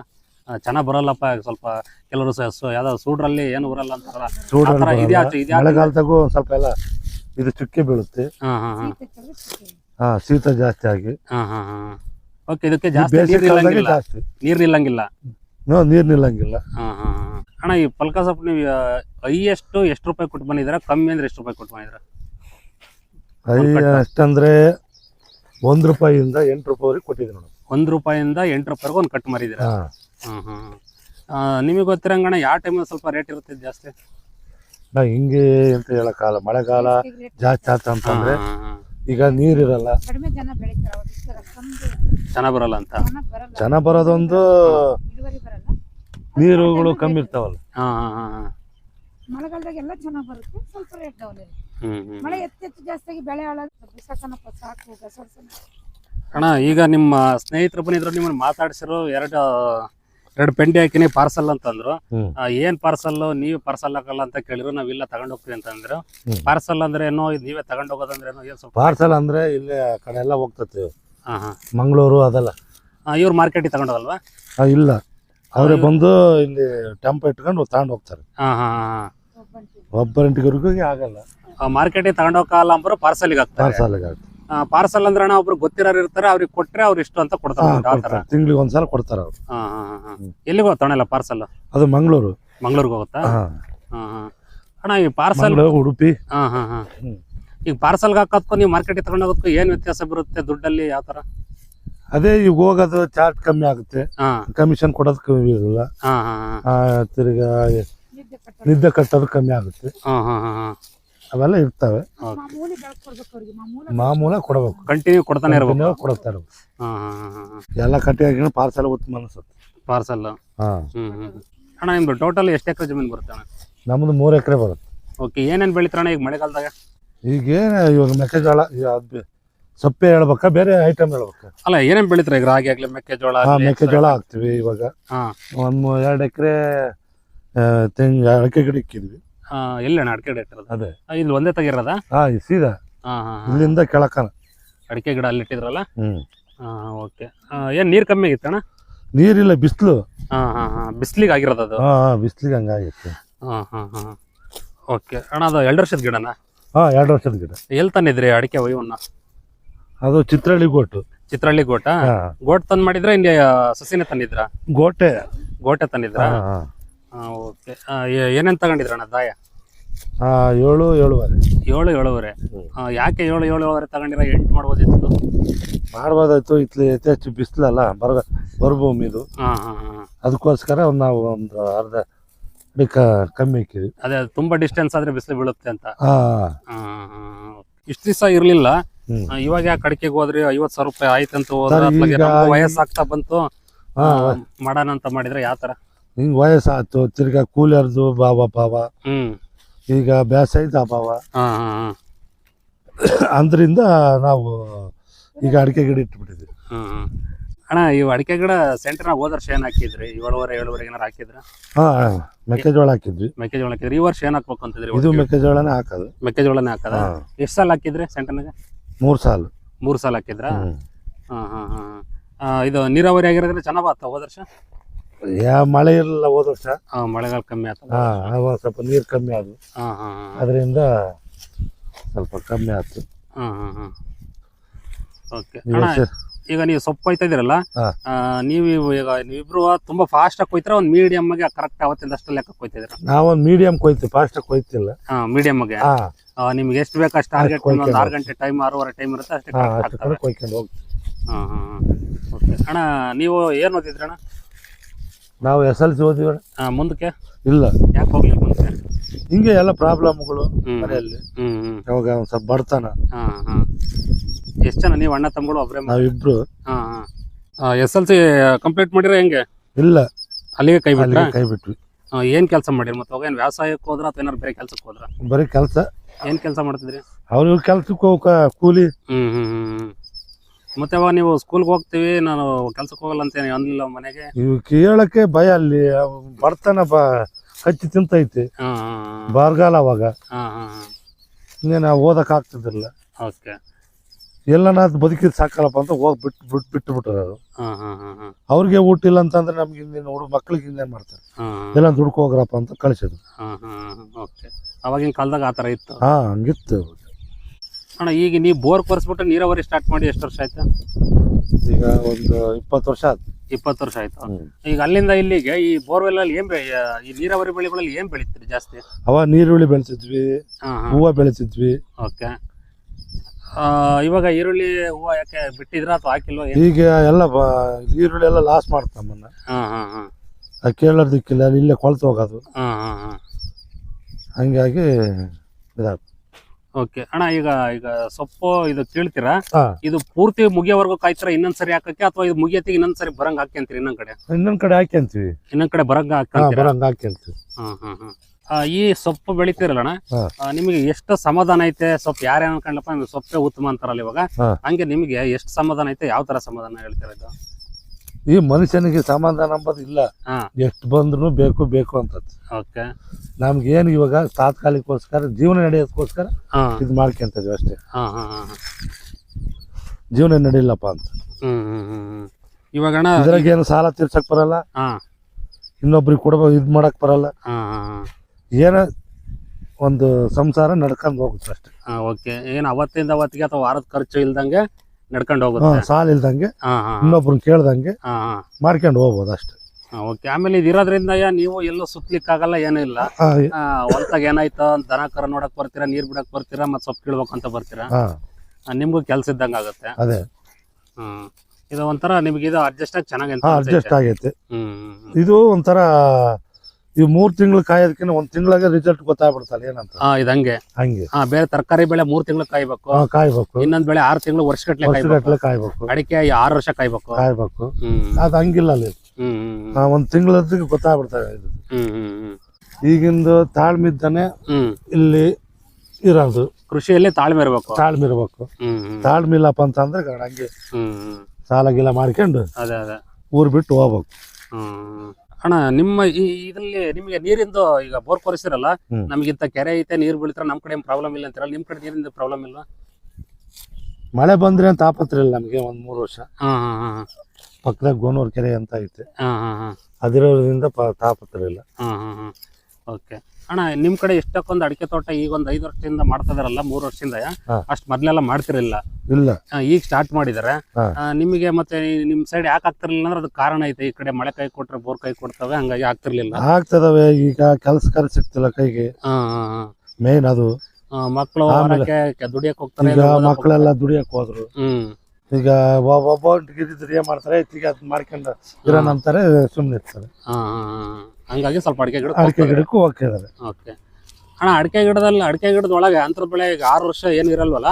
ಚೆನ್ನಾಗಿ ಬರಲ್ಲಪ್ಪ ಸ್ವಲ್ಪ ಕೆಲವರು ಯಾವ್ದಾದ್ರು ಯಾವ್ದೋ ಸೂಡ್ರಲ್ಲಿ ಏನು ಬರಲ್ಲ ಅಂತಾರಲ್ಲ. ಇದ್ಯಾ ಮಳೆಗಾಲದಾಗೂ ಒಂದ್ ಸ್ವಲ್ಪ ಎಲ್ಲ ಇದು ಚುಕ್ಕೆ ಬೀಳುತ್ತೆ. ಹಾ ಹಾ ಹಾ. ಶೀತ ಹಾ ಶೀತ ಜಾಸ್ತಿ ಆಗಿ. ಹಾ ಹಾ ಹಾ. ಓಕೆ ಇದಕ್ಕೆ ಈ ಜಾಸ್ತಿ ಬೇಸಿಗೆ ನೀರು ಕಾಲದಾಗೆ ನಿಲ್ಲಂಗಿಲ್ಲ ಜಾಸ್ತಿ. ನೀರು ನಿಲ್ಲಂಗಿಲ್ಲ. ನೋ ನೀರ್ ನಿಲ್ಲಂಗಿಲ್ಲ. ಹಾ ಹಾ ಹಾ. ಅಣ್ಣ ಈ ಪಲ್ಕ ಸೊಪ್ಪು ನೀವು ಹೈಯೆಸ್ಟ್ ಎಷ್ಟು ರೂಪಾಯಿ ಕೊಟ್ಟು ಬಂದಿದ್ರ ಕಮ್ಮಿ ಅಂದ್ರೆ ಎಷ್ಟು ರೂಪಾಯಿ ಕೊಟ್ಟು ಬಂದಿದ್ರ ಅಷ್ಟಂದ್ರೆ ಒಂದ್ ರೂಪಾಯಿಯಿಂದ ಎಂಟು ರೂಪಾಯಿ ಕೊಟ್ಟಿದ್ದೀನಿ ನೋಡಿ. ಒಂದ್ ರೂಪಾಯಿಂದ ಎಂಟು ರೂಪಾಯಿ ಒಂದು ಕಟ್ ಮಾರಿದ್ದೀರಾ? ಹಾ. ಹ್ಮ್ ಹಾಂ ನಿಮಗೆ ಗೊತ್ತಿರಂಗಣ ಯಾವ ಟೈಮಲ್ಲಿ ಸ್ವಲ್ಪ ರೇಟ್ ಇರುತ್ತೆ ಜಾಸ್ತಿ? ನಾ ಹಿಂಗೆ ಅಂತ ಹೇಳಕ್ಕಾಗಲ್ಲ. ಮಳೆಗಾಲ ಜಾಸ್ತಿ ಆತ ಅಂತಂದ್ರೆ ಹಾ, ಹಾ, ಹಾ. ಈಗ ನೀರಿರಲ್ಲ ಕಡಿಮೆ ಜನ ಬೆಳಿತಾರೆ ಅವತ್ತು ಅಷ್ಟೊಂದು ಚೆನ್ನಾಗ್ ಬರಲ್ಲ ಅಂತ? ಜನ ಬರೋದೊಂದು ನೀರುಗಳು ಕಮ್ಮಿ ಇರ್ತಾವಲ್ಲ. ಹಾಂ ಹಾಂ ಹಾ ಹಾ. ಮಳೆಗಾಲದಾಗ ಎಲ್ಲ ಚೆನ್ನಾಗ್ ಬರುತ್ತೆ. ಸ್ವಲ್ಪ ರೇಟ್ ಡೌನ್ ಇರುತ್ತೆ. ಮಳೆ ಎತ್ತೆತ್ತು ಜಾಸ್ತಿಯಾಗಿ ಬೆಳೆ ಹಾಳಾಗುತ್ತೆ ಬಿಸಾಕನಪ್ಪ ಸಾಕು ಗಸಡ್ಸನ ಅಣ್ಣ ಈಗ ನಿಮ್ಮ ಸ್ನೇಹಿತರ ಬಂದಿದ್ರು ನಿಮ್ಮನ್ನ ಮಾತಾಡಿಸಿರೋ ಎರಡು ಎರಡು ಪೆಂಡಿ ಹಾಕಿನಿ ಪಾರ್ಸಲ್ ಅಂತಂದ್ರು. ಆ, ಏನ್ ಪಾರ್ಸಲ್ ನೀವು ಪಾರ್ಸಲ್ ಹಾಕಲ್ಲ ಅಂತ ಕೇಳಿದ್ರು ಇಲ್ಲ ತಗೊಂಡ್ ಹೋಗ್ತೀವಿ ಅಂತಂದ್ರು. ಹ್ಮ್. ಪಾರ್ಸಲ್ ಅಂದ್ರೆ ಏನೋ ಇದ್ ನೀವೇ ತಗೊಂಡ್ ಹೋಗೋದಂದ್ರೆ ಏನೋ ಏನ್ ಸ್ವಲ್ಪ ಪಾರ್ಸಲ್ ಅಂದ್ರೆ ಇಲ್ಲಿ ಆ ಕಡೆ ಎಲ್ಲ ಹೋಗ್ತತಿ ಹಾ ಹಾ. ಮಂಗಳೂರು ಅದೆಲ್ಲ. ಇವ್ರ ಮಾರ್ಕೆಟ್ ತಗೊಂಡೋಗಲ್ವಾ ಆ, ಇಲ್ಲ. ಅವರೇ ಬಂದು ಇಲ್ಲಿ ಟೆಂಪ ಇಟ್ಕೊಂಡು ತಗೊಂಡು ಹೋಗ್ತಾರೆ. ಒಬ್ಬರಿಂಟಿಗರಿಗೂ ಆಗಲ್ಲ ಮಾರ್ಕೆಟಿಗೆ ತಗೊಂಡೋಗಲ್ಲ ಅಂದ್ರೆ ಪಾರ್ಸಲ್ಗೆ ಪಾರ್ಸಲ್ ಪಾರ್ಸಲ್ಗೆ ಪಾರ್ಸಲ್ ಅಂದ್ರೆ ಅಣ್ಣ ಒಬ್ರು ಗೊತ್ತಿರೋರು ಇರ್ತಾರೆ ಅವ್ರಿಗೆ ಕೊಟ್ರೆ ಅವ್ರು ಇಷ್ಟು ಅಂತ ಕೊಡ್ತಾರೆ ಆ ಥರ. ತಿಂಗಳಿಗೆ ಒಂದ್ಸಲ ಕೊಡ್ತಾರೆ ಅವ್ರು. ಹಾ ಹಾ ಎಲ್ಲಿಗೆ ಹೋಗ್ತಾಣಲ್ಲ ಪಾರ್ಸಲ್? ಅದು ಮಂಗಳೂರು. ಮಂಗ್ಳೂರ್ಗೆ ಹೋಗುತ್ತಾ? ಹಾ. ಹಾ ಹಾ. ಅಣ್ಣ ಈ ಪಾರ್ಸಲ್ ಮಂಗಳೂರು ಉಡುಪಿ. ಹಾ ಹಾ ಹಾ. ಈಗ ಪಾರ್ಸಲ್ಗೆ ಹಾಕೋದಕ್ಕೂ ನೀವು ಮಾರ್ಕೆಟಿಗೆ ತಗೊಂಡು ಹೋಗೋದಕ್ಕೂ ಏನು ವ್ಯತ್ಯಾಸ ಬರುತ್ತೆ ದುಡ್ಡಲ್ಲಿ ಯಾವ ಥರ? ಅದೇ ಈಗ ಹೋಗೋದು ಚಾರ್ಜ್ ಕಮ್ಮಿ ಆಗುತ್ತೆ. ಹಾ. ಕಮಿಷನ್ ಕೊಡೋದು ಕಮ್ಮಿ ಇರಲ್ಲ ಹಾ ಹಾ. ಆ, ತಿರ್ಗಾ ನಿದ್ದೆ ಕಟ್ಟ ನಿದ್ದೆ ಕಟ್ಟೋದು ಕಮ್ಮಿ ಆಗುತ್ತೆ. ಹಾ ಹಾ ಹಾ ಹಾ. ಅವೆಲ್ಲ ಇರ್ತವೆ. ಮಾಮೂಲಿ ಕೊಡ್ಬೇಕು ಅವ್ರಿಗೆ ಮಾಮೂಲ ಕೊಡಬೇಕು. ಕಂಟಿನ್ಯೂ ಕೊಡ್ತಾನೆ ಇರ್ಬೇಕು. ಕೊಡ್ತಾ ಎಲ್ಲ ಕಟ್ಟಿ ಹಾಕಿ ಪಾರ್ಸಲ್ ಉತ್ತಮ ಅನ್ಸುತ್ತೆ. ಪಾರ್ಸಲ್ ಹಾಂ. ಅಣ್ಣ ನಿಮ್ದು ಟೋಟಲ್ ಎಷ್ಟು ಎಕರೆ ಜಮೀನು ಬರುತ್ತೆ ಅಣ್ಣ? ನಮ್ದು ಮೂರು ಎಕರೆ ಬರುತ್ತೆ. ಓಕೆ ಏನೇನ್ ಬೆಳಿತಾರಣ ಈಗ ಮಳೆಗಾಲದಾಗ? ಈಗೇನು ಇವಾಗ ಮೆಕ್ಕೆಜೋಳ ಈಗ ಸೊಪ್ಪೆ ಹೇಳ್ಬೇಕಾ ಬೇರೆ ಐಟಮ್ ಹೇಳ್ಬೇಕಾ? ಅಲ್ಲ ಏನೇನು ಬೆಳಿತಾರೆ ಈಗ ರಾಗಿ ಆಗ್ಲಿ ಮೆಕ್ಕೆಜೋಳ ಹಾ ಮೆಕ್ಕೆಜೋಳ ಹಾಕ್ತಿವಿ ಇವಾಗ. ಹಾಂ. ಒಂದ್ ಎರಡು ಎರಡ್ ಎಕರೆ ತೆಂಗ ಅಡಿಕೆ ಗಿಡ ಇಕ್ಕಿದ್ವಿ ಎಲ್ಲಿ ಅಣ್ಣ? ಅಡಿಕೆ ಗಿಡ ಇಟ್ಟಿರೋದು ಅದೇ. ಇಲ್ಲಿ ಒಂದೇ ತೆಗಿರೋದ? ಹಾ ಸೀದಾ. ಹಾ ಹಾ. ಇಲ್ಲಿಂದ ಕೆಳಕನ. ಅಡಿಕೆ ಗಿಡ ಅಲ್ಲಿ ಇಟ್ಟಿದ್ರಲ್ಲ? ಹ್ಮ್. ಹಾ ಓಕೆ. ಏನು ನೀರು ಕಮ್ಮಿ ಆಗಿತ್ತು ಅಣ್ಣ? ನೀರಿಲ್ಲ ಬಿಸಿಲು. ಹಾ ಹಾ ಹಾ. ಬಿಸ್ಲಿಗೆ ಆಗಿರೋದು ಅದು? ಹಾ ಹಾ ಬಿಸಿಲಿಗೆ ಹಂಗಾಗಿತ್ತು ಹಾ ಹಾ ಹಾ. ಓಕೆ. ಅಣ್ಣ ಅದು ಎರಡು ವರ್ಷದ ಗಿಡನ? ಹಾ ಎರಡು ವರ್ಷದ ಗಿಡ. ಎಲ್ಲಿ ತಂದಿದ್ರಿ ಅಡಿಕೆ ವಯವನ್ನ ಅದು ಚಿತ್ರಹಳ್ಳಿ ಗೋಟು. ಚಿತ್ರಹಳ್ಳಿ ಗೋಟ? ಹಾ. ಗೋಟ್ ತಂದ್ ಮಾಡಿದ್ರೆ ಇಂಡಿಯ ಸಸಿನೇ ತಂದಿದ್ರ? ಗೋಟೆ. ಗೋಟೆ ತಂದಿದ್ರ? ಹಾ ಹಾ. ಓಕೆ. ಏನೇನ್ ತಗೊಂಡಿದ್ರ ಅಣ್ಣ ದಾಯ ಏಳು ಏಳುವರೆ. ಏಳು ಏಳುವರೆ. ಆ, ಯಾಕೆ ಏಳು ಏಳು ಏಳುವರೆ ತಗೊಂಡಿರ? ಎಂಟು ಮಾಡ್ಬೋದಿತ್ತು? ಮಾಡ್ಬೋದಾಯ್ತು ಇತ್ಲಿ ಯಥೇಚ್ಛ ಬಿಸಿಲಲ್ಲ ಬರ ಬರಭೂಮಿ ಇದು. ಹಾ ಹಾ ಹಾ ಅದಕ್ಕೋಸ್ಕರ ಒಂದ್ ನಾವು ಒಂದು ಅರ್ಧ ಅಡಿ ಕಮ್ಮಿ ಇಕ್ಕಿದ್ವಿ ಅದೇ ತುಂಬಾ ಡಿಸ್ಟೆನ್ಸ್ ಆದ್ರೆ ಬಿಸಿಲು ಬೀಳುತ್ತೆ ಅಂತ. ಹಾ ಇಷ್ಟ ದಿವಸ ಇರ್ಲಿಲ್ಲ. ಇವಾಗ ಯಾಕೆ ಕಡಿಕೆಗೆ ಹೋದ್ರಿ ಐವತ್ ಸಾವಿರ ರೂಪಾಯಿ ಆಯ್ತಂತ ಹೋದ್ರೆ ವಯಸ್ಸಾಗ್ತಾ ಬಂತು. ಮಾಡೋಣ ಅಂತ ಮಾಡಿದ್ರೆ ಯಾವ ತರ ಹಿಂಗ್ ವಯಸ್ಸಾಯ್ತು ತಿರ್ಗಾ ಕೂಲರ್ದು ಬಾವ ಪಾವ ಹ್ಮ್. ಈಗ ಬೇಸಾಯದ ಅಭಾವ ಹಾ ಹಾ ಹಾ. ಅಂದ್ರಿಂದ ನಾವು ಈಗ ಅಡಿಕೆ ಗಿಡ ಇಟ್ಬಿಟ್ಟಿದ್ವಿ. ಹ್ಮ್ ಹ್ಮ್. ಅಣ್ಣ ಈ ಅಡಿಕೆ ಗಿಡ ಸೆಂಟರ್ನ ಹೋದ ವರ್ಷ ಏನ್ ಹಾಕಿದ್ರಿ? ಏಳುವರೆ ಏಳುವರೆ ಏನಾರ ಹಾಕಿದ್ರ? ಹಾ ಮೆಕ್ಕೆಜೋಳ ಹಾಕಿದ್ವಿ. ಮೆಕ್ಕೆಜೋಳ ಹಾಕಿದ್ರಿ. ಈ ವರ್ಷ ಏನ್ ಹಾಕ್ಬೇಕು ಅಂತಿದ್ರಿ ಇದು ಮೆಕ್ಕೆಜೋಳನೇ ಹಾಕೋದು. ಮೆಕ್ಕೆಜೋಳನೇ ಹಾಕದ? ಹಾ. ಎಷ್ಟ್ ಸಾಲ ಹಾಕಿದ್ರಿ ಸೆಂಟರ್ನಾಗ ಮೂರ್ ಸಾಲು. ಮೂರ್ ಸಾಲ ಹಾಕಿದ್ರ? ಹ್ಮ್. ಹಾ ಹಾ ಹಾ ಇದು ನೀರಾವರಿ ಆಗಿರೋದ್ರೆ ಚೆನ್ನಾಗ್ ಆತ ಹೋದ ವರ್ಷ? ಯಾ ಮಳೆ ಇರಲಿಲ್ಲ ಹೋದ ವರ್ಷ. ಮಳೆಗಾಲ ಕಮ್ಮಿ ಆಯ್ತು ಹಾ ಸ್ವಲ್ಪ ನೀರ್ ಕಮ್ಮಿ ಆದ್ವು. ಹಾ ಅದರಿಂದ ಸ್ವಲ್ಪ ಕಮ್ಮಿ ಆಯ್ತು ಹಾ ಹಾ ಹಾ. ಓಕೆ. ಅಣ್ಣ ಈಗ ನೀವು ಸೊಪ್ಪು ಕೊಯ್ತಾ ಇದೀರಲ್ಲ ಹಾ. ಆ, ನೀವು ಈಗ ನೀವಿಬ್ರು ತುಂಬಾ ಫಾಸ್ಟ್ ಆಗಿ ಕೊಯ್ತಾರ ಒಂದ್ ಮೀಡಿಯಂ ಆಗಿ ಕರೆಕ್ಟ್ ಅವತ್ತಿಂದ ಅಷ್ಟು ಲೆಕ್ಕ ಕೊಯ್ತಾ ಇದೀರ? ನಾವೊಂದ್ ಮೀಡಿಯಂ ಕೊಯ್ತೀವಿ ಫಾಸ್ಟ್ ಕೊಯ್ತಿಲ್ಲ. ಹಾ ಮೀಡಿಯಂ ಆಗಿ? ಹಾ. ಆ, ನಿಮ್ಗೆ ಎಷ್ಟು ಬೇಕು ಅಷ್ಟು ಟಾರ್ಗೆಟ್ ಒಂದು ಆರು ಗಂಟೆ ಟೈಮ್ ಆರೂವರೆ ಟೈಮ್ ಇರುತ್ತೆ ಅಷ್ಟೇ ಹಾ correct ಅಷ್ಟು ಆಗ್ತವೆ. ಕೊಯ್ಕೊಂಡು ಹೋಗ್ತೀವಿ. ಹಾ ಹಾ. ಓಕೆ. ಅಣ್ಣ ನೀವು ಏನ್ ಓದಿದ್ರಿ ಅಣ್ಣ? ನಾವು ಎಸ್ ಎಲ್ ಸಿ ಓದಿವಿ? ಮುಂದಕ್ಕೆ? ಇಲ್ಲ. ಯಾಕೆ ಹೋಗ್ಲಿ ಮುಂದಕ್ಕೆ? ಹಿಂಗೆ ಎಲ್ಲ ಪ್ರಾಬ್ಲಮ್ಗಳು ಹ್ಮ್. ಮನೆಯಲ್ಲಿ. ಹ್ಮ್ ಹ್ಮ್. ಯಾವಾಗ ಒಂದ್ ಸ್ವಲ್ಪ ಬರ್ತಾನ. ಹಾ ಹಾ. ಎಷ್ಟು ಜನ ನೀವು ಅಣ್ಣ ತಮ್ಮಗಳು ಒಬ್ಬರೇ ನಾವಿಬ್ರು. ಹಾ ಹಾ. ಎಸ್ ಎಲ್ ಸಿ ಕಂಪ್ಲೀಟ್ ಮಾಡಿದ್ರೆ ಹೆಂಗೆ? ಇಲ್ಲ. ಅಲ್ಲಿಗೆ ಕೈ ಬಿಟ್ಟು ಅಲ್ಲಿಗೆ ಕೈ ಬಿಟ್ವಿ. ಏನ್ ಕೆಲಸ ಮಾಡಿರಿ? ಮತ್ತೆ ಹೋಗ ಏನ್ ವ್ಯವಸಾಯಕ್ಕೆ ಹೋದ್ರ ಅಥವಾ ಏನಾರು ಬೇರೆ ಕೆಲಸಕ್ಕೆ ಹೋದ್ರ? ಬರೀ ಕೆಲಸ. ಏನ್ ಕೆಲಸ ಮಾಡ್ತಿದ್ರಿ? ಅವ್ರ ಕೆಲ್ಸಕ್ಕೆ ಹೋಗಕ ಕೂಲಿ. ಹ್ಮ್ ಹ್ಮ್ ಹ್ಮ್ ಹ್ಮ್. ಮತ್ತೆ ಅವಾಗ ನೀವು ಸ್ಕೂಲ್ಗೆ ಹೋಗ್ತೀವಿ ನಾನು ಕೆಲ್ಸಕ್ಕೆ ಹೋಗಲ್ಲ ಅಂತ ಏನು ಅಂದಿಲ್ಲ ಮನೆಗೆ? ನೀವು ಕೇಳಕ್ಕೆ ಭಯ ಅಲ್ಲಿ ಅವ್ ಬಡತನ ಬ ಹಚ್ಚಿ ತಿಂತೈತಿ. ಹಾ ಬರಗಾಲ ಅವಾಗ. ಹಾ ಹಾ ಇನ್ನೇನು ಓದಕ್ ಆಗ್ತಿದ್ದಿಲ್ಲ. ಓಕೆ. ಎಲ್ಲನಾದ್ ಬದುಕಿದ್ ಸಾಕಲ್ಲಪ್ಪ ಅಂತ ಹೋಗಿ ಬಿಟ್ಟು ಬಿಟ್ಟು ಬಿಟ್ಟು ಬಿಟ್ಟರು ಅವರು. ಹಾ ಹಾ ಹಾ ಹಾ. ಅವ್ರಿಗೆ ಊಟ ಇಲ್ಲ ಅಂತಂದ್ರೆ ನಮ್ಗೆ ಇನ್ನೇನು ಹುಡುಗ ಮಕ್ಳಿಗೆ ಇನ್ನೇನ್ ಮಾಡ್ತಾರೆ? ಹಾ ಎಲ್ಲ ದುಡ್ಕೊ ಹೋಗ್ರಪ್ಪ ಅಂತ ಕಳಿಸಿದ್ರು. ಹಾ ಹಾ. ಓಕೆ. ಅವಾಗಿನ ಕಾಲದಾಗ ಆ ಥರ ಇತ್ತು. ಹಾ ಹಂಗಿತ್ತು. ಅಣ್ಣ ಈಗ ನೀವು ಬೋರ್ ಕೊರೆಸ್ಬಿಟ್ಟು ನೀರಾವರಿ ಸ್ಟಾರ್ಟ್ ಮಾಡಿ ಎಷ್ಟು ವರ್ಷ ಆಯ್ತು? ಈಗ ಒಂದು ಇಪ್ಪತ್ತು ವರ್ಷ ಆಯ್ತು. ಇಪ್ಪತ್ತು ವರ್ಷ ಆಯ್ತು? ಈಗ ಅಲ್ಲಿಂದ ಇಲ್ಲಿಗೆ ಈ ಬೋರ್ವೆಲ್ ಅಲ್ಲಿ ಏನ್ ಈ ನೀರಾವರಿ ಬೆಳೆಗಳಲ್ಲಿ ಏನ್ ಬೆಳಿತೀರಿ ಜಾಸ್ತಿ? ಅವ ನೀರುಳ್ಳಿ ಬೆಳೆಸಿದ್ವಿ ಹಾ ಹಾ. ಹೂವ ಬೆಳೆಸಿದ್ವಿ. ಓಕೆ. ಇವಾಗ ಈರುಳ್ಳಿ ಹೂವು ಯಾಕೆ ಬಿಟ್ಟಿದ್ರ ಅಥವಾ ಹಾಕಿಲ್ವಾ ಏನ್? ಈಗ ಎಲ್ಲ ಬ- ಈರುಳ್ಳಿ ಎಲ್ಲ ಲಾಸ್ ಮಾಡ್ತಾ ನಮ್ಮನ್ನ ಹಾ ಹಾ ಹಾ. ಅದು ಕೇಳೋದಕ್ಕಿಲ್ಲ ಇಲ್ಲೇ ಕೊಳ್ತು ಹೋಗೋದು. ಹಾ ಹಾ ಹಾ. ಹಂಗಾಗಿ ಇದಾಗ್ತದೆ ಓಕೆ. ಅಣ್ಣ ಈಗ ಈಗ ಸೊಪ್ಪು ಇದು ಕೀಳ್ತೀರಾ? ಇದು ಪೂರ್ತಿ ಮುಗಿಯೋವರೆಗೂ ಕಾಯ್ತೀರಾ? ಇನ್ನೊಂದ್ಸರಿ ಹಾಕಕ್ಕೆ ಅಥವಾ ಇದು ಮುಗಿಯತ್ತಿಗೆ ಇನ್ನೊಂದ್ಸರಿ ಬರಂಗ್ ಹಾಕ್ಯಂತೀರಿ ಇನ್ನೊಂದ್ ಕಡೆ? ಇನ್ನೊಂದ್ ಕಡೆ ಹಾಕ್ಯಂತೀವಿ ಇನ್ನೊಂದ್ ಕಡೆ ಬರಂಗ ಬರಂಗ ಹಾಕ್ಯಂತೀವಿ ಈ ಸೊಪ್ಪು ಬೆಳಿತೀರಲ್ಲಣ್ಣ ಹಾ. ನಿಮಗೆ ಎಷ್ಟು ಸಮಾಧಾನ ಐತೆ? ಸೊಪ್ಪು ಯಾರೇ ಅನ್ಕೊಂಡಪ್ಪ ಸೊಪ್ಪೇ ಉತ್ತಮ ಅಂತಾರಲ್ಲ ಇವಾಗ. ಹಂಗೆ ನಿಮಗೆ ಎಷ್ಟು ಸಮಾಧಾನ ಐತೆ? ಯಾವ ತರ ಸಮಾಧಾನ ಹೇಳ್ತೀರ ಇದು? ಈ ಮನುಷ್ಯನಿಗೆ ಸಮಾಧಾನ ಅಂಬದು ಇಲ್ಲ. ಎಷ್ಟು ಬಂದ್ರು ಬೇಕು ಬೇಕು ಅಂತ ಓಕೆ. ನಮ್ಗೆ ಏನು ಇವಾಗ ತಾತ್ಕಾಲಿಕೋಸ್ಕರ ಜೀವನ ನಡೆಯೋದಕ್ಕೋಸ್ಕರ ಇದು ಮಾಡ್ಕೊಂತೀವಿ ಅಷ್ಟೇ. ಹಾ ಹಾ ಹಾ ಹಾ. ಜೀವನ ನಡೆಯಲ್ಲಪ್ಪ ಅಂತ. ಇವಾಗ ಇದ್ರಾಗ ಏನು ಸಾಲ ತೀರ್ಸಕ್ ಬರಲ್ಲ. ಹಾ. ಇನ್ನೊಬ್ರಿಗೆ ಕೊಡ್ಬೇಕು ಇದು ಮಾಡಕ್ ಬರಲ್ಲ. ಏನ ಒಂದು ಸಂಸಾರ ನಡ್ಕೊಂಡು ಹೋಗುತ್ತೆ ಅಷ್ಟೇ. ಓಕೆ. ಏನು ಅವತ್ತಿಂದ ಅವತ್ತಿಗೆ ಅಥವಾ ವಾರದ ಖರ್ಚು ಇಲ್ದಂಗೆ ನಡ್ಕೊಂಡು ಹೋಗುತ್ತೆ ಸಾಲ ಇಲ್ದಂಗೆ ಹಾ ಹಾ ಇನ್ನೊಬ್ರನ್ನ ಕೇಳ್ದಂಗೆ ಹಾ ಹಾ. ಮಾಡ್ಕೊಂಡು ಹೋಗ್ಬೋದು ಅಷ್ಟೇ. ಓಕೆ ಆಮೇಲೆ ಇದು ಇರೋದ್ರಿಂದ ಯಾ ನೀವು ಎಲ್ಲೂ ಸುತ್ತಲಿಕ್ಕಾಗಲ್ಲ ಏನೂ ಇಲ್ಲ. ಹೊಲ್ತಾಗ ಆ, ಹೊಲ್ದಾಗ ಏನಾಯ್ತು? ದನ ಕರ ನೋಡಕ್ ಬರ್ತೀರಾ ನೀರ್ ಬಿಡಕ್ ಬರ್ತೀರಾ ಮತ್ತೆ ಸೊಪ್ಪು ಕೀಳ್ಬೇಕು ಅಂತ ಬರ್ತೀರಾ? ಹಾ. ಆ, ನಿಮ್ಗೂ ಕೆಲ್ಸ ಇದ್ದಂಗ ಆಗುತ್ತೆ. ಅದೇ. ಹ್ಮ್ ಇದು ಒಂಥರ ನಿಮ್ಗೆ ಇದು ಅಡ್ಜಸ್ಟ್ ಆಗಿ ಚೆನ್ನಾಗಿ ಹಾ ಅಡ್ಜಸ್ಟ್ ಆಗೈತೆ. ಹ್ಮ್ ಹ್ಮ್, ಹ್ಮ್. ಇದು ಒಂಥರ ಈ ಮೂರ್ ತಿಂಗಳು ಕಾಯೋದಕ್ಕಿಂತ ಒಂದ್ ತಿಂಗಳಾಗ ರಿಸಲ್ಟ್ ಗೊತ್ತಾಗ್ಬಿಡ್ತಲ್ಲ ಏನಂತ. ಇದಂಗೆ ಇದು ಹಂಗೆ. ಹಾ ಬೇರೆ ತರಕಾರಿ ಬೆಳೆ ಮೂರ್ ತಿಂಗಳು ಕಾಯ್ಬೇಕು. ಕಾಯ್ಬೇಕು. ಇನ್ನೊಂದ್ ಬೆಳೆ ಆರು ತಿಂಗಳು ವರ್ಷಗಟ್ಲೆ ಕಾಯ್ಬೇಕು ವರ್ಷಗಟ್ಲೆ ಕಾಯ್ಬೇಕು. ಅಡಿಕೆ ಆರು ವರ್ಷ ಕಾಯ್ಬೇಕು. ಕಾಯ್ಬೇಕು. ಹ್ಮ್. ಅದು ಹಂಗಿಲ್ಲ ಅಲ್ಲಿ. ಹ್ಮ್ ಹ್ಮ್ ಆ, ಒಂದ್ ತಿಂಗಳದ್ದು ಗೊತ್ತಾಗ್ಬಿಡ್ತವೆ ಇದು. ಹ್ಮ್ ಹ್ಮ್ ಹ್ಮ್. ಈಗಿಂದು ತಾಳ್ಮಿದ್ದಾನೆ ಹ್ಮ್. ಇಲ್ಲಿ ಇರೋದು. ಕೃಷಿಯಲ್ಲಿ ತಾಳ್ಮೆ ಇರ್ಬೇಕು. ತಾಳ್ಮೆ ಇರ್ಬೇಕು. ಹ್ಮ್ ಹ್ಮ್. ತಾಳ್ಮೆ ಇಲ್ಲಪ್ಪ ಅಂತಂದ್ರೆ ಅಂದ್ರೆ ಹಂಗೆ ಹ್ಮ್ ಹ್ಮ್. ಸಾಲ ಗೀಲ ಮಾಡ್ಕೊಂಡು ಅದೇ ಅದೇ. ಊರ್ ಬಿಟ್ಟು ಹೋಗ್ಬೇಕು. ಹ್ಮ್. ಅಣ್ಣ ನಿಮ್ಮ ಈ ಇದರಲ್ಲಿ ನಿಮಗೆ ನೀರಿಂದು ಈಗ ಬೋರ್ ಕೊರಿಸಿರಲ್ಲ. ನಮಗಿಂತ ಕೆರೆ ಐತೆ ನೀರು ಬೀಳ್ತಾರೆ ನಮ್ಮ ಕಡೆ ಪ್ರಾಬ್ಲಮ್ ಇಲ್ಲ ಅಂತೀರಲ್ಲ ನಿಮ್ಮ ಕಡೆ ನೀರಿಂದ ಪ್ರಾಬ್ಲಮ್ ಇಲ್ಲ ಮಳೆ ಬಂದ್ರೆ ಅಂತ ಆಪತ್ರ ಇಲ್ಲ ನಮಗೆ ಒಂದು ಮೂರು ವರ್ಷ. ಹಾ ಹಾ ಹಾ ಪಕ್ಕದಾಗ ಗೋನೂರ್ ಕೆರೆ ಅಂತ ಐತೆ. ಅದಿರೋದ್ರಿಂದ ಪ ತಾಪತ್ರ ಇಲ್ಲ. ಓಕೆ. ಅಣ್ಣ ನಿಮ್ ಕಡೆ ಎಷ್ಟೊಂದು ಅಡಿಕೆ ತೋಟ ಈಗ ಒಂದ್ ಐದು ವರ್ಷದಿಂದ ಮಾಡ್ತಾ ಇದಾರಲ್ಲ ಮೂರು ವರ್ಷದಿಂದ ಅಷ್ಟ್ ಮೊದ್ಲೆಲ್ಲ ಮಾಡ್ತಿರಲಿಲ್ಲ. ಇಲ್ಲ. ಆ, ಈಗ ಸ್ಟಾರ್ಟ್ ಮಾಡಿದಾರೆ. ಹಾ. ಆ, ನಿಮಗೆ ಮತ್ತೆ ಈ ನಿಮ್ ಸೈಡ್ ಯಾಕೆ ಆಗ್ತಿರ್ಲಿಲ್ಲ ಅಂದ್ರೆ ಅದಕ್ಕೆ ಕಾರಣ ಐತೆ. ಈ ಕಡೆ ಮಳೆ ಕೈ ಕೊಟ್ರೆ ಬೋರ್ ಕೈ ಕೊಡ್ತವೆ ಹಂಗಾಗಿ ಆಗ್ತಿರ್ಲಿಲ್ಲ. ಆಗ್ತದವೆ ಈಗ ಕೆಲ್ಸ ಕರೆ ಸಿಗ್ತಿಲ್ಲ ಕೈಗೆ. ಆ, ಮೇನ್ ಅದು. ಆ, ಆಮೇಲೆ ಹೊರಕ್ಕೆ ದುಡಿಯಕ್ ಹೋಗ್ತಾರೆ ಈಗ ಇಲ್ಲ ಓದಕ್ ಮಕ್ಕಳೆಲ್ಲ ದುಡಿಯಕ್ ಹೋದ್ರು. ಹೋಗ್ತಾರೆ. ಹ್ಮ್. ಈಗ ಒಬ್ಬ ಏನ್ ಮಾಡ್ತಾರೆ? ಈಗ ಅದ್ ಮಾಡ್ಕೊಂಡು ಇರೋಣ ಅಂತಾರೆ ಸುಮ್ನೆ ಇರ್ತಾರೆ. ಹಂಗಾಗಿ ಸ್ವಲ್ಪ ಅಡಿಕೆ ಗಿಡ ಅಡಿಕೆ ಗಿಡಕ್ಕೂ ಹೋಗ್ತಿದಾರೆ ಓಕೆ. ಅಣ್ಣ ಅಡಿಕೆ ಗಿಡದಲ್ಲಿ ಅಡಿಕೆ ಗಿಡದ ಒಳಗೆ ಅಂತರ ಬೆಳೆ ಈಗ ಆರು ವರ್ಷ ಏನು ಇರಲ್ವಲ್ಲ?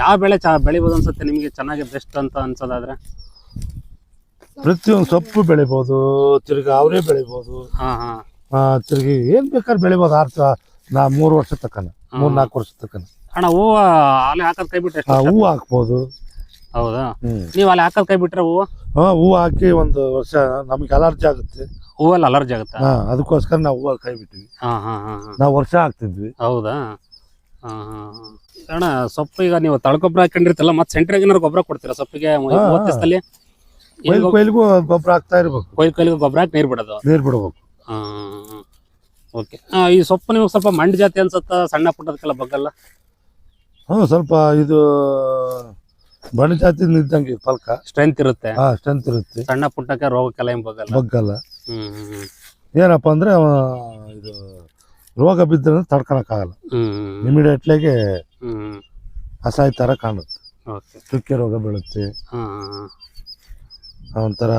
ಯಾವ ಬೆಳೆ ಚ ಬೆಳಿಬೋದು ಅನ್ಸುತ್ತೆ ನಿಮಗೆ? ಚೆನ್ನಾಗಿ ಬೆಸ್ಟ್ ಅಂತ ಅನ್ಸೋದಾದ್ರೆ? ಪ್ರತಿಯೊಂದು ಸೊಪ್ಪು ಬೆಳಿಬೋದು ತಿರ್ಗಿ ಅವರೇ ಬೆಳಿಬೋದು. ಹಾ ಹಾ. ತಿರ್ಗಿ ಏನು ಬೇಕಾದ್ರೆ ಬೆಳಿಬೋದು ಆರು ನಾ ಮೂರು ವರ್ಷ ತಕ್ಕನ ಮೂರು ನಾಲ್ಕು ವರ್ಷ ತಕ್ಕನ. ಅಣ್ಣ ಹೂವು ಅಲ್ಲಿ ಹಾಕೋದು ಕೈ ಬಿಟ್ಟರೆ? ಹೂವು ಹಾಕ್ಬೋದು. ಹೌದಾ? ನೀವು ಅಲ್ಲಿ ಹಾಕೋದು ಕೈ ಬಿಟ್ರೆ ಹೂವು? ಹಾಂ ಹೂವು ಹಾಕಿ ಒಂದು ವರ್ಷ ನಮಗೆ ಅಲರ್ಜಿ ಆಗುತ್ತೆ. ಹೂವಲ್ಲಿ ಅಲರ್ಜಿ ಆಗುತ್ತೆ? ಹಾ ಅದಕ್ಕೋಸ್ಕರ ನಾವು ಹೂವು ಕೈ ಬಿಟ್ವಿ ಹಾ ಹಾ ಹಾ ಹಾ. ನಾವು ವರ್ಷ ಹಾಕ್ತಿದ್ವಿ ಹೌದಾ? ಹಾ ಹಾ ಹಾ. ಅಣ್ಣ ಸೊಪ್ಪು ಈಗ ನೀವು ತಳಗೊಬ್ಬರ ಹಾಕೊಂಡಿರ್ತಲ್ಲ ಮತ್ತೆ ಸೆಂಟ್ರಿಗೆ ಏನಾರು ಗೊಬ್ಬರ ಕೊಡ್ತೀರಾ ಸೊಪ್ಪಿಗೆ? ಹಾ, ಓದಿಸ್ತಲ್ಲಿ ಕೊಯ್ಲು ಕೊಯ್ಲಿಗೂ ಗೊಬ್ಬರ ಹಾಕ್ತಾ ಇರ್ಬೇಕು. ಕೊಯ್ಲು ಕೊಯ್ಲಿಗೆ ಗೊಬ್ಬರ ಹಾಕಿ ನೀರು ಬಿಡೋದು? ನೀರ್ ಬಿಡ್ಬೇಕು. ಓಕೆ ಈ ಸೊಪ್ಪು ನಿಮಗೆ ಸ್ವಲ್ಪ ಮಂಡ್ ಜಾತಿ ಅನ್ಸುತ್ತ ಸಣ್ಣ ಪುಟ್ಟದಕ್ಕೆಲ್ಲ ಬಗ್ಗಲ್ಲ? ಹ್ಞೂ ಸ್ವಲ್ಪ ಇದು ಬಣ್ಣ ಜಾತಿ ಇದ್ದಂಗೆ ಫಲಕ ಸ್ಟ್ರೆಂತ್ ಇರುತ್ತೆ? ಹಾ ಸ್ಟ್ರೆಂತ್ ಇರುತ್ತೆ. ಸಣ್ಣ ಪುಟ್ಟಕ್ಕೆ ರೋಗಕ್ಕೆಲ್ಲ ಏನ್ ಬಗ್ಗಲ್ಲ? ಬಗ್ಗಲ್ಲ. ಏನಪ್ಪ ಅಂದ್ರೆ ಇದು ರೋಗ ಬಿದ್ದರೆ ತಡ್ಕೊಳಕ್ಕಾಗಲ್ಲ. ಇಮಿಡಿಯೇಟ್ಲಿಗೆ ಅಸಹ್ಯ ತರ ಥರ ಕಾಣುತ್ತೆ ಚುಕ್ಕೆ ರೋಗ ಬೀಳುತ್ತೆ. ಒಂಥರ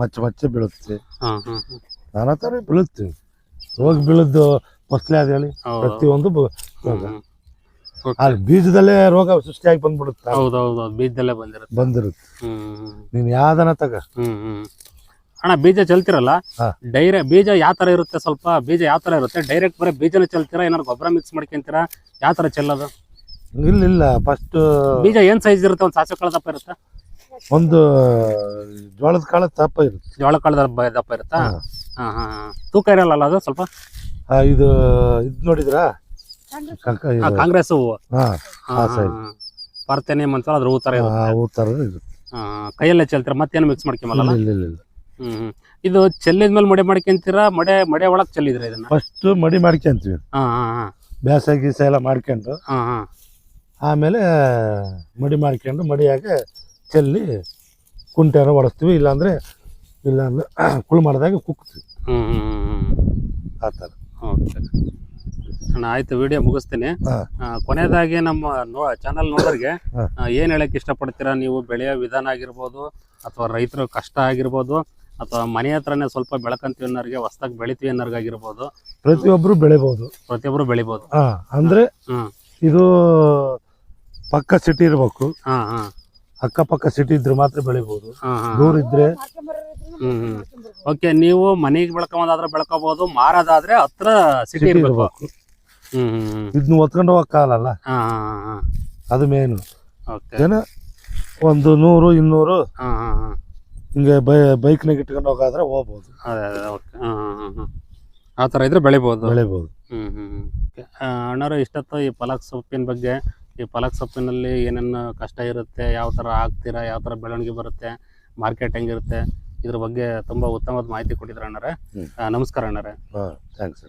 ಮಚ್ಚ ಮಚ್ಚೆ ಬೀಳುತ್ತೆ. ನಾನಾ ಥರ ಬೀಳುತ್ತೆ. ರೋಗ ಬೀಳದ್ದು ಫಸ್ಟ್ಲೇ ಅದು ಹೇಳಿ ಪ್ರತಿಯೊಂದು. ಅಲ್ಲಿ ಬೀಜದಲ್ಲೇ ರೋಗ ಸೃಷ್ಟಿಯಾಗಿ ಬಂದ್ಬಿಡುತ್ತೆ. ಹೌದು ಹೌದು ಬೀಜದಲ್ಲೇ ಬಂದಿರುತ್ತೆ. ಬಂದಿರುತ್ತೆ. ನೀನ್ ಯಾವ್ದನ ತಗ. ಅಣ್ಣ ಬೀಜ ಚಲ್ತಿರಲ್ಲ. ಡೈರೆ ಬೀಜ ಯಾವ ತರ ಇರುತ್ತೆ ಸ್ವಲ್ಪ ಬೀಜ ಯಾವ ತರ ಇರುತ್ತೆ? ಡೈರೆಕ್ಟ್ ಬರೀ ಬೀಜನ ಚಲ್ತೀರಾ? ಏನಾರು ಗೊಬ್ಬರ ಮಿಕ್ಸ್ ಮಾಡ್ಕೊಂತೀರಾ? ಯಾವ ತರ ಚೆಲ್ಲೋದು? ಇಲ್ಲ ಇಲ್ಲ. ಫಸ್ಟ್ ಬೀಜ ಏನ್ ಸೈಜ್ ಇರುತ್ತೆ? ಒಂದು ಸಾಸಿವೆ ಕಾಳ ದಪ್ಪ ಇರುತ್ತೆ? ಒಂದು ಜೋಳದ ಕಾಳ ತಪ್ಪ ಇರುತ್ತೆ. ಜೋಳ ಕಾಳು ದಪ್ಪ ದಪ್ಪ ಇರುತ್ತಾ? ಹಾ. ಹಾ. ತೂಕ ಇರಲ್ಲ ಅದು ಸ್ವಲ್ಪ? ಇದು ಇದ್ ನೋಡಿದ್ರಾ? ಕಾಂಗ್ರೆಸ್. ಹೂವು. ಪಾರ್ಥೇನಿಯಂ ಅಂತ ಅದ್ರ ಹೂ ತರ ಹೂ ತರ ಕೈಯಲ್ಲೇ ಚೆಲ್ತಾರೆ? ಮತ್ತೇನು ಮಿಕ್ಸ್ ಮಾಡ್ಕೊಂಬಲ್ಲ? ಇಲ್ಲ ಇಲ್ಲ. ಹ್ಮ್ ಚೆಲ್ಲಿದ ಇದು ಚೆಲ್ಲಿದ್ಮೇಲೆ ಮಡೆ ಮಾಡ್ಕೊಂತೀರಾ ಮಡೆ ಮಡೆ ಒಳಗೆ ಚೆಲ್ಲಿದ್ರ ಇದನ್ನ? ಫಸ್ಟ್ ಮಡಿ ಮಾಡ್ಕೊಂತೀವಿ ಹಾ ಹಾ ಹಾ. ಬೇಸಾಯ ಗೀಸ ಎಲ್ಲ ಮಾಡ್ಕೊಂಡು ಹಾ ಹಾ. ಆಮೇಲೆ ಮಡಿ ಮಾಡ್ಕೊಂಡು ಮಡಿಯಾಗ ಚೆಲ್ಲಿ ಕುಂಟೆನ ಹೊಡೆಸ್ತೀವಿ ಇಲ್ಲಾಂದ್ರೆ ಇಲ್ಲಾಂದ್ರೆ ಕುಳು ಮಾಡಿದಾಗ ಕುಕ್ತೀವಿ. ಹ್ಮ್ ಹ್ಮ್ ಹ್ಮ್ ಹ್ಮ್. ಆ ಥರ. ಓಕೆ. ಅಣ್ಣ ಆಯ್ತು ವಿಡಿಯೋ ಮುಗಿಸ್ತೀನಿ. ಹಾಂ. ಆ, ಕೊನೆಯದಾಗಿ ನಮ್ಮ ನೋ ಚಾನಲ್ ನೋಡೋರಿಗೆ ಹಾ. ಆ, ಏನ್ ಹೇಳಕ್ ಇಷ್ಟಪಡ್ತೀರಾ? ನೀವು ಬೆಳೆಯೋ ವಿಧಾನ ಆಗಿರ್ಬೋದು ಅಥವಾ ರೈತರ ಕಷ್ಟ ಆಗಿರ್ಬೋದು ಅಥವಾ ಮನೆ ಹತ್ರನೇ ಸ್ವಲ್ಪ ಬೆಳಕಂತೀವಿ ಅನ್ನೋರಿಗೆ ಹೊಸದಾಗಿ ಬೆಳಿತೀವಿ ಅನ್ನೋರ್ಗಾಗಿರ್ಬೋದು. ಪ್ರತಿಯೊಬ್ರು ಬೆಳಿಬಹುದು ಪ್ರತಿಯೊಬ್ರು ಬೆಳಿಬೋದು. ಹಾ ಅಂದ್ರೆ ಹ್ಮ್ ಇದು ಪಕ್ಕ ಸಿಟಿ ಇರ್ಬೇಕು. ಹಾ ಹಾ. ಅಕ್ಕಪಕ್ಕ ಸಿಟಿ ಇದ್ರೆ ಮಾತ್ರ ಬೆಳಿಬಹುದು ಹಾ ಹಾ ದೂರ ಇದ್ರೆ ಹ್ಮ್ ಹ್ಮ್. ಓಕೆ ನೀವು ಮನೆಗೆ ಬೆಳ್ಕೊಂಬೋದಾದ್ರೆ ಬೆಳ್ಕೋಬಹುದು ಮಾರೋದಾದ್ರೆ ಹತ್ರ ಸಿಟಿ ಇರ್ಬೇಕು. ಇರ್ಬೇಕು. ಹ್ಮ್ ಹ್ಮ್ ಹ್ಮ್. ಇದನ್ನ ಒತ್ಕೊಂಡು ಹೋಗಕ್ಕಾಗಲ್ಲ ಹಾ ಹಾ ಹಾ ಅದು ಮೇನು ಓಕೆ ಜನ ಒಂದು ನೂರು ಇನ್ನೂರು. ಹಾ ಹಾ ಹಾ. ಹಿಂಗೆ ಬೈ ಬೈಕ್ನಾಗ ಇಟ್ಕೊಂಡು ಹೋಗಾದ್ರೆ ಹೋಗ್ಬೋದು. ಅದೇ ಅದೇ ಓಕೆ. ಹಾ ಹಾ ಹಾ ಹಾ. ಆ ಥರ ಇದ್ರೆ ಬೆಳಿಬೋದು. ಬೆಳಿಬೋದು. ಹ್ಞೂ ಹ್ಞೂ ಅಣ್ಣಾರು ಇಷ್ಟೊತ್ತು ಈ ಪಲಕ್ ಸೊಪ್ಪಿನ ಬಗ್ಗೆ ಈ ಪಲಕ್ ಸೊಪ್ಪಿನಲ್ಲಿ ಏನೇನು ಕಷ್ಟ ಇರುತ್ತೆ ಯಾವ ಥರ ಹಾಕ್ತೀರಾ ಯಾವ ಥರ ಬೆಳವಣಿಗೆ ಬರುತ್ತೆ ಮಾರ್ಕೆಟ್ ಹೆಂಗಿರುತ್ತೆ ಇದ್ರ ಬಗ್ಗೆ ತುಂಬಾ ಉತ್ತಮವಾದ ಮಾಹಿತಿ ಕೊಟ್ಟಿದ್ರು ಅಣ್ಣಾರೆ. ನಮಸ್ಕಾರ ಅಣ್ಣರೇ ಹಾಂ ಥ್ಯಾಂಕ್ಸ್